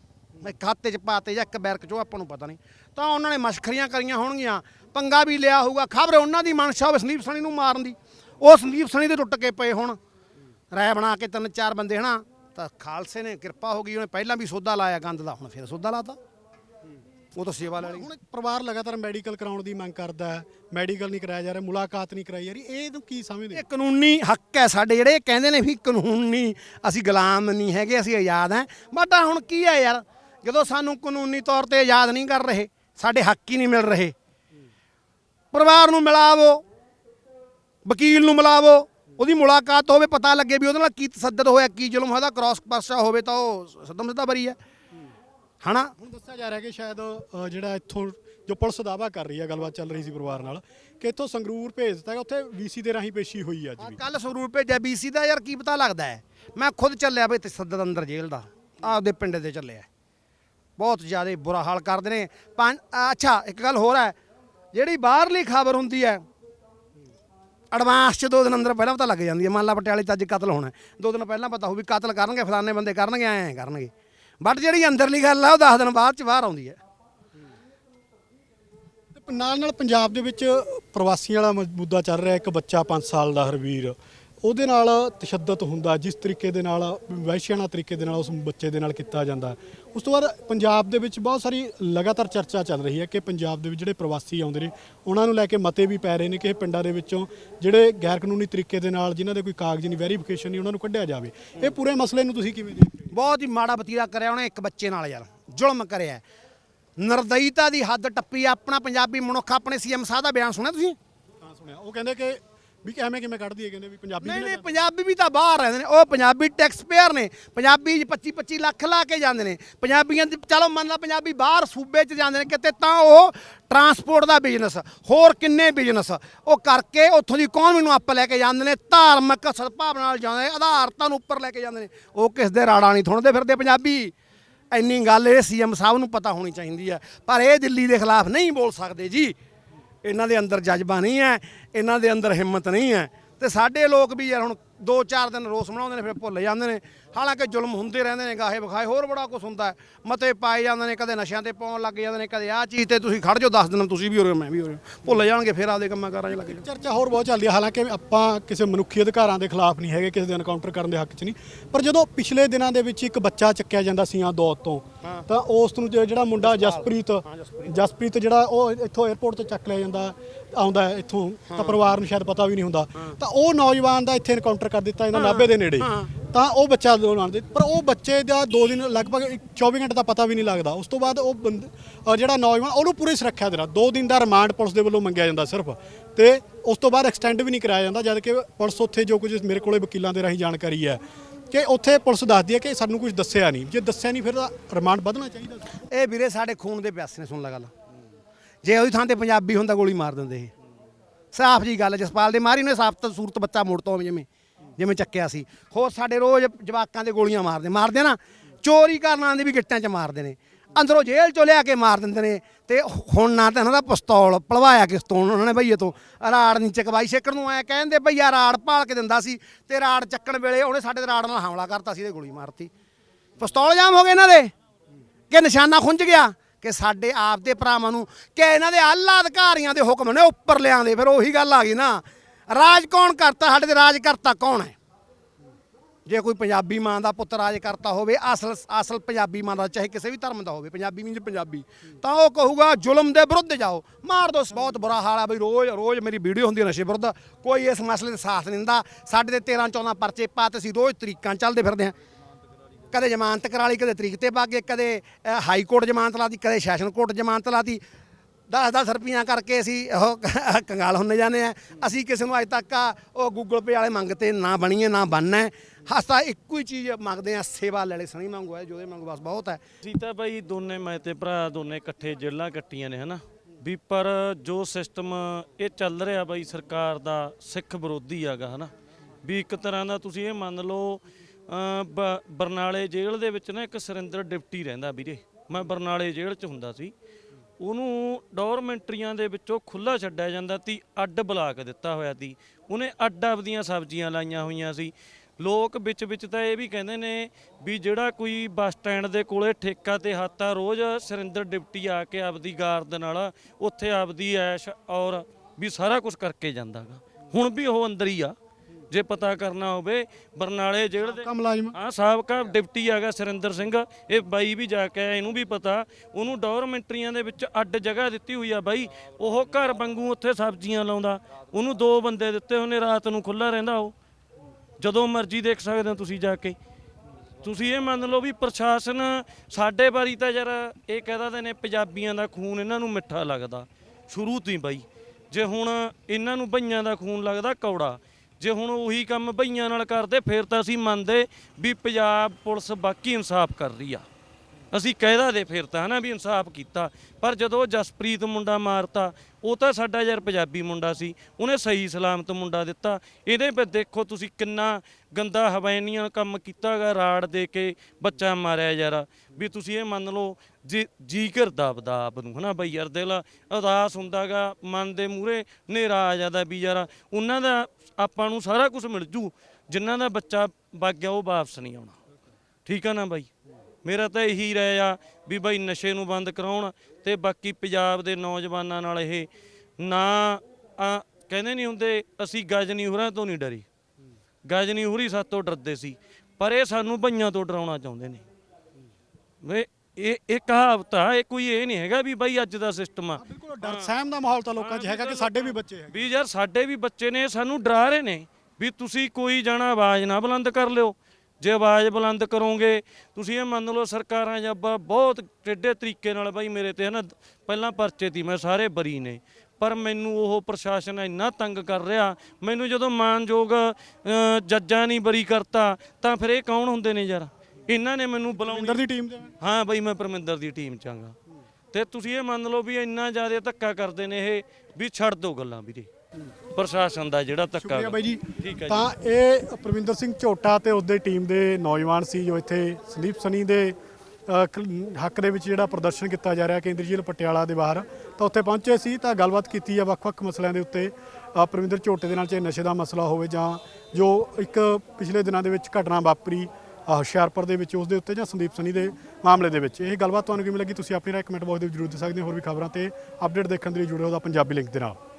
ਇੱਕ ਖਾਤੇ 'ਚ ਪਾਤੇ ਜਾਂ ਇੱਕ ਬੈਰਕ 'ਚੋਂ ਆਪਾਂ ਨੂੰ ਪਤਾ ਨਹੀਂ। ਤਾਂ ਉਹਨਾਂ ਨੇ ਮਸ਼ਖਰੀਆਂ ਕਰੀਆਂ ਹੋਣਗੀਆਂ, ਪੰਗਾ ਵੀ ਲਿਆ ਹੋਊਗਾ। ਖਬਰ ਉਹਨਾਂ ਦੀ ਮਨਸ਼ਾ ਹੋਵੇ ਸੰਦੀਪ ਸਣੀ ਨੂੰ ਮਾਰਨ ਦੀ। ਉਹ ਸੰਦੀਪ ਸਣੀ ਦੇ ਟੁੱਟ ਕੇ ਪਏ ਹੁਣ। ਰਾਇ ਬਣਾ ਕੇ ਤਿੰਨ ਚਾਰ ਬੰਦੇ ਹਨਾ ਤਾਂ ਖਾਲਸੇ ਨੇ ਕਿਰਪਾ ਹੋ ਗਈ ਉਹਨੇ ਪਹਿਲਾਂ ਵੀ ਸੋਧਾ ਲਾਇਆ ਗੰਦ ਦਾ ਹੁਣ ਫਿਰ ਸੋਧਾ ਲਾਤਾ। ਉਹ ਤਾਂ ਸੇਵਾ ਲੈਣੀ ਹੁਣ ਪਰਿਵਾਰ ਲਗਾਤਾਰ ਮੈਡੀਕਲ ਕਰਾਉਣ ਦੀ ਮੰਗ ਕਰਦਾ ਹੈ ਮੈਡੀਕਲ ਨਹੀਂ ਕਰਾਇਆ ਜਾ ਰਿਹਾ ਮੁਲਾਕਾਤ ਨਹੀਂ ਕਰਾਈ ਜਾ ਰਹੀ ਇਹ ਨੂੰ ਕੀ ਸਮਝਦੇ ਇਹ ਕਾਨੂੰਨੀ ਹੱਕ ਹੈ ਸਾਡੇ ਜਿਹੜੇ ਕਹਿੰਦੇ ਨੇ ਵੀ ਕਾਨੂੰਨੀ ਅਸੀਂ ਗੁਲਾਮ ਨਹੀਂ ਹੈਗੇ ਅਸੀਂ ਆਜ਼ਾਦ ਹਾਂ। ਬਟ ਹੁਣ ਕੀ ਹੈ ਯਾਰ ਜਦੋਂ ਸਾਨੂੰ ਕਾਨੂੰਨੀ ਤੌਰ ਤੇ ਆਜ਼ਾਦ ਨਹੀਂ ਕਰ ਰਹੇ ਸਾਡੇ ਹੱਕ ਹੀ ਨਹੀਂ ਮਿਲ ਰਹੇ। ਪਰਿਵਾਰ ਨੂੰ ਮਿਲਾਵੋ ਵਕੀਲ ਨੂੰ ਮਿਲਾਵੋ ਉਹਦੀ ਮੁਲਾਕਾਤ ਹੋਵੇ ਪਤਾ ਲੱਗੇ ਵੀ ਉਹਦੇ ਨਾਲ ਕੀ ਤਸੱਦਦ ਹੋਇਆ ਕੀ ਜ਼ੁਲਮ ਹੋਇਆ ਕ੍ਰਾਸ ਪਰਚਾ ਹੋਵੇ ਤਾਂ ਉਹ ਸਦਮ ਸਿੱਧਾ ਬਰੀ ਹੈ। ਹਨਾ? ਹੁਣ ਦੱਸਿਆ ਜਾ ਰਿਹਾ ਕਿ ਸ਼ਾਇਦ ਅ, ਜਿਹੜਾ ਇੱਥੋਂ ਜੋ ਪੁਲਿਸ ਦਾਵਾ ਕਰ ਰਹੀ ਹੈ ਗੱਲਬਾਤ ਚੱਲ ਰਹੀ ਸੀ ਪਰਿਵਾਰ ਨਾਲ ਕਿ ਇੱਥੋਂ ਸੰਗਰੂਰ ਭੇਜ ਦਿੱਤਾ ਗਿਆ ਉੱਥੇ ਵੀਸੀ ਦੇ ਰਾਹੀਂ ਪੇਸ਼ੀ ਹੋਈ ਅੱਜ ਵੀ। ਕੱਲ ਸਰੂਰ ਭੇਜਿਆ ਬੀਸੀ ਦਾ ਯਾਰ ਕੀ ਪਤਾ ਲੱਗਦਾ ਹੈ। ਮੈਂ ਖੁਦ ਚੱਲਿਆ ਬਈ ਤਸੱਦਦ ਅੰਦਰ ਜੇਲ੍ਹ ਦਾ ਆਪਦੇ ਪਿੰਡ ਦੇ ਚੱਲਿਆ ਬਹੁਤ ਜ਼ਿਆਦਾ ਬੁਰਾ ਹਾਲ ਕਰਦੇ ਨੇ। ਪੰਜ ਅੱਛਾ ਇੱਕ ਗੱਲ ਹੋਰ ਹੈ ਜਿਹੜੀ ਬਾਹਰਲੀ ਖਬਰ ਹੁੰਦੀ ਹੈ ਐਡਵਾਂਸ ਚ ਦੋ ਦਿਨ ਅੰਦਰ ਪਹਿਲਾਂ ਪਤਾ ਲੱਗ ਜਾਂਦੀ ਹੈ। ਮੰਨ ਲਾ ਪਟਿਆਲੇ 'ਚ ਅੱਜ ਕਤਲ ਹੋਣਾ ਦੋ ਦਿਨ ਪਹਿਲਾਂ ਪਤਾ ਹੋ ਵੀ ਕਤਲ ਕਰਨਗੇ, ਫਲਾਣੇ ਬੰਦੇ ਕਰਨਗੇ, ਐਂ ਕਰਨਗੇ। ਬਟ ਜਿਹੜੀ ਅੰਦਰਲੀ ਗੱਲ ਆ, ਉਹ 10 ਦਿਨ ਬਾਅਦ ਚ ਬਾਹਰ ਆਉਂਦੀ ਹੈ। ਨਾਲ ਨਾਲ ਪੰਜਾਬ ਦੇ ਵਿੱਚ ਪ੍ਰਵਾਸੀਆਂ ਵਾਲਾ ਮ- ਮੁੱਦਾ ਚੱਲ ਰਿਹਾ। ਇੱਕ ਬੱਚਾ 5 ਸਾਲ ਦਾ ਹਰਵੀਰ। ਉਹਦੇ ਨਾਲ ਤਸ਼ੱਦਦ ਹੁੰਦਾ ਜਿਸ ਤਰੀਕੇ ਦੇ ਨਾਲ ਵਹਿਸ਼ਿਆਨਾ ਤਰੀਕੇ ਦੇ ਨਾਲ ਉਸ ਬੱਚੇ ਦੇ ਨਾਲ ਕੀਤਾ ਜਾਂਦਾ। ਉਸ ਤੋਂ ਬਾਅਦ ਪੰਜਾਬ ਦੇ ਵਿੱਚ ਬਹੁਤ ਸਾਰੀ ਲਗਾਤਾਰ ਚਰਚਾ ਚੱਲ ਰਹੀ ਹੈ ਕਿ ਪੰਜਾਬ ਦੇ ਵਿੱਚ ਜਿਹੜੇ ਪ੍ਰਵਾਸੀ ਆਉਂਦੇ ਨੇ ਉਹਨਾਂ ਨੂੰ ਲੈ ਕੇ ਮਤੇ ਵੀ ਪੈ ਰਹੇ ਨੇ ਕਿ ਇਹ ਪਿੰਡਾਂ ਦੇ ਵਿੱਚੋਂ ਜਿਹੜੇ ਗੈਰ ਕਾਨੂੰਨੀ ਤਰੀਕੇ ਦੇ ਨਾਲ ਜਿਨ੍ਹਾਂ ਦੇ ਕੋਈ ਕਾਗਜ਼ ਨਹੀਂ ਵੈਰੀਫਿਕੇਸ਼ਨ ਨਹੀਂ ਉਹਨਾਂ ਨੂੰ ਕੱਢਿਆ ਜਾਵੇ। ਇਹ ਪੂਰੇ ਮਸਲੇ ਨੂੰ ਤੁਸੀਂ ਕਿਵੇਂ ਦੇਖਦੇ ਹੋ? ਬਹੁਤ ਹੀ ਮਾੜਾ ਵਤੀਰਾ ਕਰਿਆ ਉਹਨੇ ਇੱਕ ਬੱਚੇ ਨਾਲ ਯਾਰ ਜ਼ੁਲਮ ਕਰਿਆ। ਨਰਦਈਤਾ ਦੀ ਹੱਦ ਟੱਪੀ। ਆਪਣਾ ਪੰਜਾਬੀ ਮਨੁੱਖ ਆਪਣੇ ਸੀਐਮ ਸਾਹਿਬ ਦਾ ਬਿਆਨ ਸੁਣਿਆ ਤੁਸੀਂ? ਹਾਂ ਸੁਣਿਆ। ਉਹ ਕਹਿੰਦੇ ਕਿ ਵੀ ਐਵੇਂ ਕਿਵੇਂ ਕੱਢਦੀ ਹੈ ਕਹਿੰਦੇ ਵੀ ਪੰਜਾਬੀ ਨਹੀਂ ਨਹੀਂ ਪੰਜਾਬੀ ਵੀ ਤਾਂ ਬਾਹਰ ਰਹਿੰਦੇ ਨੇ। ਉਹ ਪੰਜਾਬੀ ਟੈਕਸ ਪੇਅਰ ਨੇ। ਪੰਜਾਬੀ 25 25 ਲੱਖ ਲਾ ਕੇ ਜਾਂਦੇ ਨੇ। ਪੰਜਾਬੀਆਂ ਦੀ ਚਲੋ ਮੰਨ ਲਾ ਪੰਜਾਬੀ ਬਾਹਰ ਸੂਬੇ 'ਚ ਜਾਂਦੇ ਨੇ ਕਿਤੇ ਤਾਂ ਉਹ ਟਰਾਂਸਪੋਰਟ ਦਾ ਬਿਜ਼ਨਸ ਹੋਰ ਕਿੰਨੇ ਬਿਜ਼ਨਸ ਉਹ ਕਰਕੇ ਉੱਥੋਂ ਦੀ ਕੌਮ ਨੂੰ ਅੱਪ ਲੈ ਕੇ ਜਾਂਦੇ ਨੇ ਧਾਰਮਿਕ ਸਦਭਾਵਨਾ ਨਾਲ ਜਾਂਦੇ ਨੇ ਆਧਾਰਤਾ ਨੂੰ ਉੱਪਰ ਲੈ ਕੇ ਜਾਂਦੇ ਨੇ। ਉਹ ਕਿਸ ਦੇ ਰਾੜਾ ਨਹੀਂ ਥੁਣਦੇ ਫਿਰਦੇ ਪੰਜਾਬੀ। ਇੰਨੀ ਗੱਲ ਇਹ ਸੀਐਮ ਸਾਹਿਬ ਨੂੰ ਪਤਾ ਹੋਣੀ ਚਾਹੀਦੀ ਹੈ। ਪਰ ਇਹ ਦਿੱਲੀ ਦੇ ਖਿਲਾਫ ਨਹੀਂ ਬੋਲ ਸਕਦੇ ਜੀ। ਇਹਨਾਂ ਦੇ ਅੰਦਰ ਜਜ਼ਬਾ ਨਹੀਂ ਹੈ, ਇਹਨਾਂ ਦੇ ਅੰਦਰ ਹਿੰਮਤ ਨਹੀਂ ਹੈ। ਤੇ ਸਾਡੇ ਲੋਕ ਵੀ ਯਾਰ ਹੁਣ 2-4 ਦਿਨ ਰੋਸ ਮਨਾਉਂਦੇ ਨੇ ਫਿਰ ਭੁੱਲ ਜਾਂਦੇ ਨੇ। ਹਾਲਾਂਕਿ ਜ਼ੁਲਮ ਹੁੰਦੇ ਰਹਿੰਦੇ ਨੇ ਗਾਹੇ ਵਿਖਾਏ ਹੋਰ ਬੜਾ ਕੁਝ ਹੁੰਦਾ ਹੈ। ਮਤੇ ਪਾਏ ਜਾਂਦੇ ਨੇ ਕਦੇ ਨਸ਼ਿਆਂ ਤੇ ਪਾਉਣ ਲੱਗ ਜਾਂਦੇ ਨੇ ਕਦੇ ਆਹ ਚੀਜ਼ ਤੇ ਤੁਸੀਂ ਖੜ ਜਾਓ 10 ਦਿਨ ਤੁਸੀਂ ਵੀ ਹੋ ਰਹੇ ਹੋ ਮੈਂ ਵੀ ਹੋ। ਰਿਹਾ ਭੁੱਲ ਜਾਣਗੇ ਫਿਰ ਆਪਦੇ ਕੰਮਾਂ ਕਾਰਾਂ 'ਚ ਲੱਗ ਜਾਣਗੇ ਚਰਚਾ ਹੋਰ ਬਹੁਤ ਚੱਲਦੀ ਹੈ। ਹਾਲਾਂਕਿ ਆਪਾਂ ਕਿਸੇ ਮਨੁੱਖੀ ਅਧਿਕਾਰਾਂ ਦੇ ਖਿਲਾਫ ਨਹੀਂ ਹੈਗੇ ਕਿਸੇ ਦੇ ਐਨਕਾਊਂਟਰ ਕਰਨ ਦੇ ਹੱਕ 'ਚ ਨਹੀਂ। ਪਰ ਜਦੋਂ ਪਿਛਲੇ ਦਿਨਾਂ ਦੇ ਵਿੱਚ ਇੱਕ ਬੱਚਾ ਚੱਕਿਆ ਜਾਂਦਾ ਸੀ ਆ ਦੌਦ ਤੋਂ ਤਾਂ ਉਸ ਨੂੰ ਜਿਹੜਾ ਮੁੰਡਾ ਜਸਪ੍ਰੀਤ ਜਸਪ੍ਰੀਤ। ਜਿਹੜਾ ਉਹ ਇੱਥੋਂ 에어ਪੋਰਟ ਤੋਂ ਚੱਕ ਲਿਆ ਜਾਂਦਾ। ਆਉਂਦਾ ਹੈ ਇੱਥੋਂ ਤਾਂ ਪਰਿਵਾਰ ਨੂੰ ਸ਼ਾਇਦ ਪਤਾ ਵੀ ਨਹੀਂ ਹੁੰਦਾ। ਤਾਂ ਉਹ ਨੌਜਵਾਨ ਦਾ ਇੱਥੇ ਐਨਕਾਊਂਟਰ ਕਰ ਦਿੱਤਾ ਇਹਨਾਂ ਨਾਭੇ ਦੇ ਨੇੜੇ। ਤਾਂ ਉਹ ਬੱਚਾ ਦੋਨਾਂ ਦੇ ਪਰ ਉਹ ਬੱਚੇ ਦਾ 2 ਦਿਨ ਲਗਭਗ ਇੱਕ 24 ਘੰਟੇ ਦਾ ਪਤਾ ਵੀ ਨਹੀਂ ਲੱਗਦਾ। ਉਸ ਤੋਂ ਬਾਅਦ ਉਹ ਬੰਦ- ਜਿਹੜਾ ਨੌਜਵਾਨ ਉਹਨੂੰ ਪੂਰੀ ਸੁਰੱਖਿਆ ਦੇ ਨਾਲ 2 ਦਿਨ ਦਾ ਰਿਮਾਂਡ ਪੁਲਿਸ ਦੇ ਵੱਲੋਂ ਮੰਗਿਆ ਜਾਂਦਾ ਸਿਰਫ। ਤੇ ਉਸ ਤੋਂ ਬਾਅਦ ਐਕਸਟੈਂਡ ਵੀ ਨਹੀਂ ਕਰਾਇਆ ਜਾਂਦਾ ਜਦ ਕਿ ਪੁਲਿਸ ਉੱਥੇ ਜੋ ਕੁਝ ਮੇਰੇ ਕੋਲੇ ਵਕੀਲਾਂ ਦੇ ਰਾਹੀਂ ਜਾਣਕਾਰੀ ਹੈ। ਕਿ ਉੱਥੇ ਪੁਲਿਸ ਦੱਸਦੀ ਹੈ ਕਿ ਸਾਨੂੰ ਕੁਝ ਦੱਸਿਆ ਨਹੀਂ। ਜੇ ਦੱਸਿਆ ਨਹੀਂ ਫਿਰ ਤਾਂ ਰਿਮਾਂਡ ਵਧਣਾ ਚਾਹੀਦਾ ਸੀ। ਇਹ ਵੀਰੇ ਸਾਡੇ ਖੂਨ ਦੇ ਪਿਆਸੇ ਨੇ ਸੁਣ ਲੈ ਗੱਲ। ਜੇ ਉਹਦੀ ਥਾਂ ਤੇ ਪੰਜਾਬੀ ਹੁੰਦਾ, ਗੋਲੀ ਮਾਰ ਦਿੰਦੇ ਇਹ। ਸਾਫ਼ ਜੀ ਗੱਲ, ਜਸਪਾਲ ਦੇ ਮਾਰੀ ਨੇ ਸਾਫ਼ ਤਾਂ ਸੂਰਤ ਬੱਚਾ ਮੁੜ ਤੋਂ ਜਿਵੇਂ ਜਿਵੇਂ ਚੱਕਿਆ ਸੀ। ਹੋਰ ਸਾਡੇ ਰੋਜ਼ ਜਵਾਕਾਂ ਦੇ ਗੋਲੀਆਂ ਮਾਰਦੇ ਮਾਰਦੇ ਨਾ, ਚੋਰੀ ਕਰਨ ਆਉਂਦੇ ਵੀ ਗਿੱਟਾਂ 'ਚ ਮਾਰਦੇ ਨੇ। ਅੰਦਰੋਂ ਜੇਲ੍ਹ ਚੋਂ ਲਿਆ ਕੇ ਮਾਰ ਦਿੰਦੇ ਨੇ ਤੇ ਹੁਣ ਨਾ ਤਾਂ ਇਹਨਾਂ ਦਾ ਪਿਸਤੌਲ ਪਲਵਾਇਆ ਕਿਸ ਤੋਂ, ਉਹਨਾਂ ਨੇ ਭਈਏ ਤੋਂ। ਰਾੜ ਨਹੀਂ ਚਕਵਾਈ ਛੇਕਣ ਨੂੰ ਆਇਆ, ਕਹਿੰਦੇ ਭਈਆ ਰਾੜ ਭਾਲ ਕੇ ਦਿੰਦਾ ਸੀ ਤੇ ਰਾੜ ਚੱਕਣ ਵੇਲੇ ਉਹਨੇ ਸਾਡੇ ਤੇ ਰਾੜ ਨਾਲ ਹਮਲਾ ਕਰਤਾ ਸੀ ਤੇ ਗੋਲੀ ਮਾਰਤੀ। ਪਿਸਤੌਲ ਜਾਮ ਹੋ ਗਏ ਇਹਨਾਂ ਦੇ, ਕਿ ਨਿਸ਼ਾਨਾ ਖੁੰਝ ਗਿਆ। ਕਿ ਸਾਡੇ ਆਪ ਦੇ ਭਰਾਵਾਂ ਨੂੰ ਕਿ ਇਹਨਾਂ ਦੇ ਆਲਾ ਅਧਿਕਾਰੀਆਂ ਦੇ ਹੁਕਮ ਨੇ ਉੱਪਰ ਲਿਆਂਦੇ, ਫਿਰ ਉਹੀ ਗੱਲ ਆ ਗਈ ਨਾ। ਰਾਜ ਕੌਣ ਕਰਤਾ? ਸਾਡੇ ਤੇ ਰਾਜ ਕਰਤਾ ਕੌਣ ਹੈ? ਜੇ ਕੋਈ ਪੰਜਾਬੀ ਮਾਂ ਦਾ ਪੁੱਤ ਰਾਜ ਕਰਤਾ ਹੋਵੇ, ਅਸਲ ਅਸਲ ਪੰਜਾਬੀ ਮਾਂ ਦਾ, ਚਾਹੇ ਕਿਸੇ ਵੀ ਧਰਮ ਦਾ ਹੋਵੇ, ਪੰਜਾਬੀ ਮੀਨਸ ਪੰਜਾਬੀ, ਤਾਂ ਉਹ ਕਹੂਗਾ, ਜ਼ੁਲਮ ਦੇ ਵਿਰੁੱਧ ਜਾਓ। ਮਾਰ ਦੋ, ਬਹੁਤ ਬੁਰਾ ਹਾਲ ਆ ਬਈ, ਰੋਜ਼ ਰੋਜ਼ ਮੇਰੀ ਵੀਡੀਓ ਹੁੰਦੀ ਹੈ ਨਸ਼ੇ ਵਿਰੁੱਧ। ਕੋਈ ਇਸ ਮਸਲੇ ਦੇ ਸਾਥ ਨਹੀਂ ਦਿੰਦਾ। ਸਾਡੇ ਤੇ 13 14 ਪਰਚੇ ਪਾਤੇ ਸੀ, ਰੋਜ਼ ਤਰੀਕਾਂ ਚੱਲਦੇ ਫਿਰਦੇ ਆ। ਕਦੇ ਜ਼ਮਾਨਤ ਕਰਾ ਲਈ, ਕਦੇ ਤਰੀਕ ਤੇ ਪਾ ਕੇ, ਕਦੇ ਹਾਈ ਕੋਰਟ ਜ਼ਮਾਨਤ ਲਾਤੀ ਕਦੇ ਸੈਸ਼ਨ ਕੋਰਟ ਜ਼ਮਾਨਤ ਲਾਤੀ 10-10 ਰੁਪਈਆਂ ਕਰਕੇ ਅਸੀਂ ਉਹ ਕੰਗਾਲ ਹੁੰਨੇ ਜਾਂਦੇ ਆ। ਅਸੀਂ ਕਿਸੇ ਨੂੰ ਅੱਜ ਤੱਕ ਉਹ ਗੂਗਲ ਪੇ ਵਾਲੇ ਮੰਗਤੇ, ਨਾ ਬਣੀਏ, ਨਾ ਬਣਨਾ ਹੈ। ਹਸਤਾ ਇੱਕੋ ਹੀ ਚੀਜ਼ ਮੰਗਦੇ ਆ, ਸੇਵਾ ਲੈ ਲੈ ਸਣੀ ਮੰਗੋ ਹੈ ਜੋਦੇ ਮੰਗੋ ਬਸ ਬਹੁਤ ਹੈ। ਅਸੀਂ ਤਾਂ ਬਾਈ, ਦੋਨੇ ਮੈਂ ਤੇ ਭਰਾ ਦੋਨੇ ਇਕੱਠੇ ਜੇਲਾਂ ਕੱਟੀਆਂ ਨੇ, ਹਨਾ? ਵੀ ਪਰ ਜੋ ਸਿਸਟਮ ਇਹ ਚੱਲ ਰਿਹਾ ਬਾਈ ਸਰਕਾਰ ਦਾ, ਸਿੱਖ ਵਿਰੋਧੀ ਹੈਗਾ ਹਨਾ? ਵੀ ਇੱਕ ਤਰ੍ਹਾਂ ਦਾ ਤੁਸੀਂ ਇਹ ਮੰਨ ਲਓ ਬਰਨਾਲੇ ਜੇਲ੍ਹ ਦੇ ਵਿੱਚ ਨਾ ਇੱਕ ਸਰਿੰਦਰ ਡਿਪਟੀ ਰਹਿੰਦਾ ਵੀਰੇ। ਮੈਂ ਬਰਨਾਲੇ ਜੇਲ੍ਹ 'ਚ ਹੁੰਦਾ ਸੀ। ਉਹਨੂੰ ਡੋਰਮੈਂਟਰੀਆਂ ਦੇ ਵਿੱਚੋਂ ਖੁੱਲਾ ਛੱਡਿਆ ਜਾਂਦਾ ਤੀ ਅੱਡ ਬਲਾਕ ਦਿੱਤਾ ਹੋਇਆ ਤੀ ਉਹਨੇ ਅੱਡ ਆਪਦੀਆਂ ਸਬਜ਼ੀਆਂ ਲਾਈਆਂ ਹੋਈਆਂ ਸੀ। ਲੋਕ ਵਿੱਚ ਵਿੱਚ ਤਾਂ ਇਹ ਵੀ ਕਹਿੰਦੇ ਨੇ ਵੀ ਜਿਹੜਾ ਕੋਈ ਬੱਸ ਸਟੈਂਡ ਦੇ ਕੋਲੇ ਠੇਕਾ ਤੇ ਹਾਤਾ ਰੋਜ਼ ਸਰਿੰਦਰ ਡਿਪਟੀ ਆ ਕੇ ਆਪਦੀ ਗਾਰਦ ਨਾਲ ਉੱਥੇ ਆਪਦੀ ਐਸ਼ ਔਰ ਵੀ ਸਾਰਾ ਕੁਝ ਕਰਕੇ ਜਾਂਦਾਗਾ ਹੁਣ ਵੀ ਉਹ ਅੰਦਰ ਹੀ ਆ। ਜੇ ਪਤਾ ਕਰਨਾ ਹੋਵੇ ਬਰਨਾਲੇ ਜੇਲ੍ਹ ਦੇ ਕੰਮ ਮੁਲਾਜ਼ਮ। ਹਾਂ ਸਾਬਕਾ ਡਿਪਟੀ ਹੈਗਾ ਸੁਰਿੰਦਰ ਸਿੰਘ। ਇਹ ਬਾਈ ਵੀ ਜਾ ਕੇ ਆਇਆ ਇਹਨੂੰ ਵੀ ਪਤਾ। ਉਹਨੂੰ ਡੋਰਮੈਂਟਰੀਆਂ ਦੇ ਵਿੱਚ ਅੱਡ ਜਗ੍ਹਾ ਦਿੱਤੀ ਹੋਈ ਆ ਬਾਈ। ਉਹ ਘਰ ਵਾਂਗੂ ਉੱਥੇ ਸਬਜ਼ੀਆਂ ਲਾਉਂਦਾ। ਉਹਨੂੰ ਦੋ ਬੰਦੇ ਦਿੱਤੇ ਉਹਨੇ ਰਾਤ ਨੂੰ ਖੁੱਲਾ ਰਹਿੰਦਾ ਉਹ। ਜਦੋਂ ਮਰਜ਼ੀ ਦੇਖ ਸਕਦੇ ਹੋ ਤੁਸੀਂ ਜਾ ਕੇ। ਤੁਸੀਂ ਇਹ ਮੰਨ ਲਓ ਵੀ ਪ੍ਰਸ਼ਾਸਨ ਸਾਡੇ ਵਾਰੀ ਤਾਂ ਯਾਰ ਇਹ ਕਹਦਾ ਨੇ ਪੰਜਾਬੀਆਂ ਦਾ ਖੂਨ ਇਹਨਾਂ ਨੂੰ ਮਿੱਠਾ ਲੱਗਦਾ। ਸ਼ੁਰੂ ਤੋਂ ਹੀ ਬਾਈ। ਜੇ ਹੁਣ ਇਹਨਾਂ ਨੂੰ ਭਈਆਂ ਦਾ ਖੂਨ ਲੱਗਦਾ ਕੌੜਾ। ਜੇ ਹੁਣ ਉਹੀ ਕੰਮ ਭਈਆਂ ਨਾਲ ਕਰਦੇ, ਫਿਰ ਤਾਂ ਅਸੀਂ ਮੰਨਦੇ ਵੀ ਪੰਜਾਬ ਪੁਲਿਸ ਬਾਕੀ ਇਨਸਾਫ ਕਰ ਰਹੀ ਆ। ਅਸੀਂ ਕਹਿਦਾ ਦੇ ਫਿਰ ਤਾਂ ਹਨਾ ਵੀ ਇਨਸਾਫ ਕੀਤਾ। ਪਰ ਜਦੋਂ ਜਸਪ੍ਰੀਤ ਮੁੰਡਾ ਮਾਰਤਾ, ਉਹ ਤਾਂ ਸਾਡਾ ਯਾਰ ਪੰਜਾਬੀ ਮੁੰਡਾ ਸੀ। ਉਹਨੇ ਸਹੀ ਸਲਾਮਤ ਮੁੰਡਾ ਦਿੱਤਾ। ਇਹਦੇ ਵਿੱਚ ਦੇਖੋ ਤੁਸੀਂ ਕਿੰਨਾ ਗੰਦਾ ਹਵੈਨੀਆਂ ਕੰਮ ਕੀਤਾਗਾ ਰਾੜ ਦੇ ਕੇ ਬੱਚਾ ਮਾਰਿਆ ਯਾਰ। ਵੀ ਤੁਸੀਂ ਇਹ ਮੰਨ ਲਓ ਜੀ ਜੀ ਕਰਦਾ ਆਪਦਾ ਆਪ ਨੂੰ ਹਨਾ ਬਈ ਯਾਰ ਦਿਲ ਉਦਾਸ ਹੁੰਦਾਗਾ, ਮਨ ਦੇ ਮੂਹਰੇ ਹਨੇਰਾ ਆ ਜਾਂਦਾ ਵੀ ਯਾਰ। ਉਹਨਾਂ ਦਾ ਆਪਾਂ ਨੂੰ ਸਾਰਾ ਕੁਝ ਮਿਲ ਜੂ। ਜਿਨ੍ਹਾਂ ਦਾ ਬੱਚਾ ਵਗ ਗਿਆ ਉਹ ਵਾਪਸ ਨਹੀਂ ਆਉਣਾ। ਠੀਕ ਆ ਨਾ ਬਾਈ? ਮੇਰਾ ਤਾਂ ਇਹੀ ਰਾਏ ਆ ਵੀ ਬਾਈ ਨਸ਼ੇ ਨੂੰ ਬੰਦ ਕਰਾਉਣ ਤੇ ਬਾਕੀ ਪੰਜਾਬ ਦੇ ਨੌਜਵਾਨਾਂ ਨਾਲ ਇਹ ਨਾ ਆ ਕਹਿੰਦੇ ਨਹੀਂ ਹੁੰਦੇ ਅਸੀਂ ਗਜਨੀ ਹੁਰਾਂ ਤੋਂ ਨਹੀਂ ਡਰੀ। ਗਜਨੀ ਹੁਰੀ ਸਾਤੋਂ ਡਰਦੇ ਸੀ ਪਰ ਇਹ ਸਾਨੂੰ ਭਈਆਂ ਤੋਂ ਡਰਾਉਣਾ ਚਾਹੁੰਦੇ ਨੇ। ਵੇ ਇਹ ਇਹ ਕਹਾਵਤ ਆ ਇਹ ਕੋਈ ਇਹ ਨਹੀਂ ਹੈਗਾ ਵੀ ਬਾਈ ਅੱਜ ਦਾ ਸਿਸਟਮ ਆ। ਬਿਲਕੁਲ ਡਰ ਸਹਿਮ ਦਾ ਮਾਹੌਲ ਤਾਂ ਲੋਕਾਂ 'ਚ ਹੈਗਾ ਕਿ ਸਾਡੇ ਵੀ ਬੱਚੇ ਹੈਗੇ। ਵੀ ਯਾਰ ਸਾਡੇ ਵੀ ਬੱਚੇ ਨੇ ਸਾਨੂੰ ਡਰਾ ਰਹੇ ਨੇ ਵੀ ਤੁਸੀਂ ਕੋਈ ਜਾਣਾ ਆਵਾਜ਼ ਨਾ ਬੁਲੰਦ ਕਰ ਲਿਓ। ਜੇ ਆਵਾਜ਼ ਬੁਲੰਦ ਕਰੋਗੇ ਤੁਸੀਂ ਇਹ ਮੰਨ ਲਓ ਸਰਕਾਰਾਂ ਜਾਂ ਬਹੁਤ ਟੇਢੇ ਤਰੀਕੇ ਨਾਲ ਬਾਈ ਮੇਰੇ ਤੇ ਹਨਾ ਪਹਿਲਾਂ ਪਰਚੇ ਤੀ ਮੈਂ ਸਾਰੇ ਬਰੀ ਨੇ। ਪਰ ਮੈਨੂੰ ਉਹ ਪ੍ਰਸ਼ਾਸਨ ਇੰਨਾ ਤੰਗ ਕਰ ਰਿਹਾ ਮੈਨੂੰ ਜਦੋਂ ਮਾਨਯੋਗ ਜੱਜਾਂ ਨਹੀਂ ਬਰੀ ਕਰਤਾ ਤਾਂ ਫਿਰ ਇਹ ਕੌਣ ਹੁੰਦੇ ਨੇ ਯਾਰ? ਇਹਨਾਂ ਨੇ ਮੈਨੂੰ ਬੁਲਾਉਣ ਇੰਦਰ ਦੀ ਟੀਮ ਦੇ ਹਾਂ ਬਈ ਮੈਂ ਪਰਮਿੰਦਰ ਦੀ ਟੀਮ ਚ ਆਂਗਾ। ਤੇ ਤੁਸੀਂ ਇਹ ਮੰਨ ਲਓ ਵੀ ਇੰਨਾ ਜ਼ਿਆਦਾ ਧੱਕਾ ਕਰਦੇ ਨੇ ਇਹ ਵੀ ਛੱਡ ਦੋ ਗੱਲਾਂ ਵੀਰੇ। ਪ੍ਰਸ਼ਾਸਨ ਦਾ ਜਿਹੜਾ ਧੱਕਾ ਸ਼ੁਕਰੀਆ ਬਾਈ ਜੀ। ਠੀਕ ਹੈ। ਤਾਂ ਇਹ ਪ੍ਰਵਿੰਦਰ ਸਿੰਘ ਝੋਟਾ ਤੇ ਉਸਦੇ ਟੀਮ ਦੇ ਨੌਜਵਾਨ ਸੀ ਜੋ ਇੱਥੇ ਸੰਦੀਪ ਸਨੀ ਦੇ ਹੱਕ ਦੇ ਵਿੱਚ ਜਿਹੜਾ ਪ੍ਰਦਰਸ਼ਨ ਕੀਤਾ ਜਾ ਰਿਹਾ ਕੇਂਦਰੀ ਜੇਲ੍ਹ ਪਟਿਆਲਾ ਦੇ ਬਾਹਰ ਤਾਂ ਉੱਥੇ ਪਹੁੰਚੇ ਸੀ ਤਾਂ ਗੱਲਬਾਤ ਕੀਤੀ ਆ ਵੱਖ-ਵੱਖ ਮਸਲਿਆਂ ਦੇ ਉੱਤੇ ਪ੍ਰਵਿੰਦਰ ਝੋਟੇ ਦੇ ਨਾਲ ਚਾਹੇ ਨਸ਼ੇ ਦਾ ਮਸਲਾ ਹੋਵੇ ਜਾਂ ਜੋ ਇੱਕ ਪਿਛਲੇ ਦਿਨਾਂ ਦੇ ਵਿੱਚ ਘਟਨਾ ਵਾਪਰੀ ਹੁਸ਼ਿਆਰਪੁਰ ਦੇ ਵਿੱਚ ਉਸ ਦੇ ਉੱਤੇ ਜਾਂ ਸੰਦੀਪ ਸਨੀ ਦੇ ਮਾਮਲੇ ਦੇ ਵਿੱਚ। ਇਹ ਗੱਲਬਾਤ ਤੁਹਾਨੂੰ ਕਿਵੇਂ ਲੱਗੀ? ਤੁਸੀਂ ਆਪਣੀ ਰਾਏ ਕਮੈਂਟ ਬਾਕਸ ਦੇ ਵਿੱਚ ਜ਼ਰੂਰ ਦੇ ਸਕਦੇ ਹੋ। ਹੋਰ ਵੀ ਖਬਰਾਂ ਤੇ ਅਪਡੇਟ ਦੇਖਣ ਦੇ ਲਈ ਜੁੜੇ ਰਹੋ ਦਾ ਪੰਜਾਬੀ ਲਿੰਕ ਦੇ ਨਾਲ।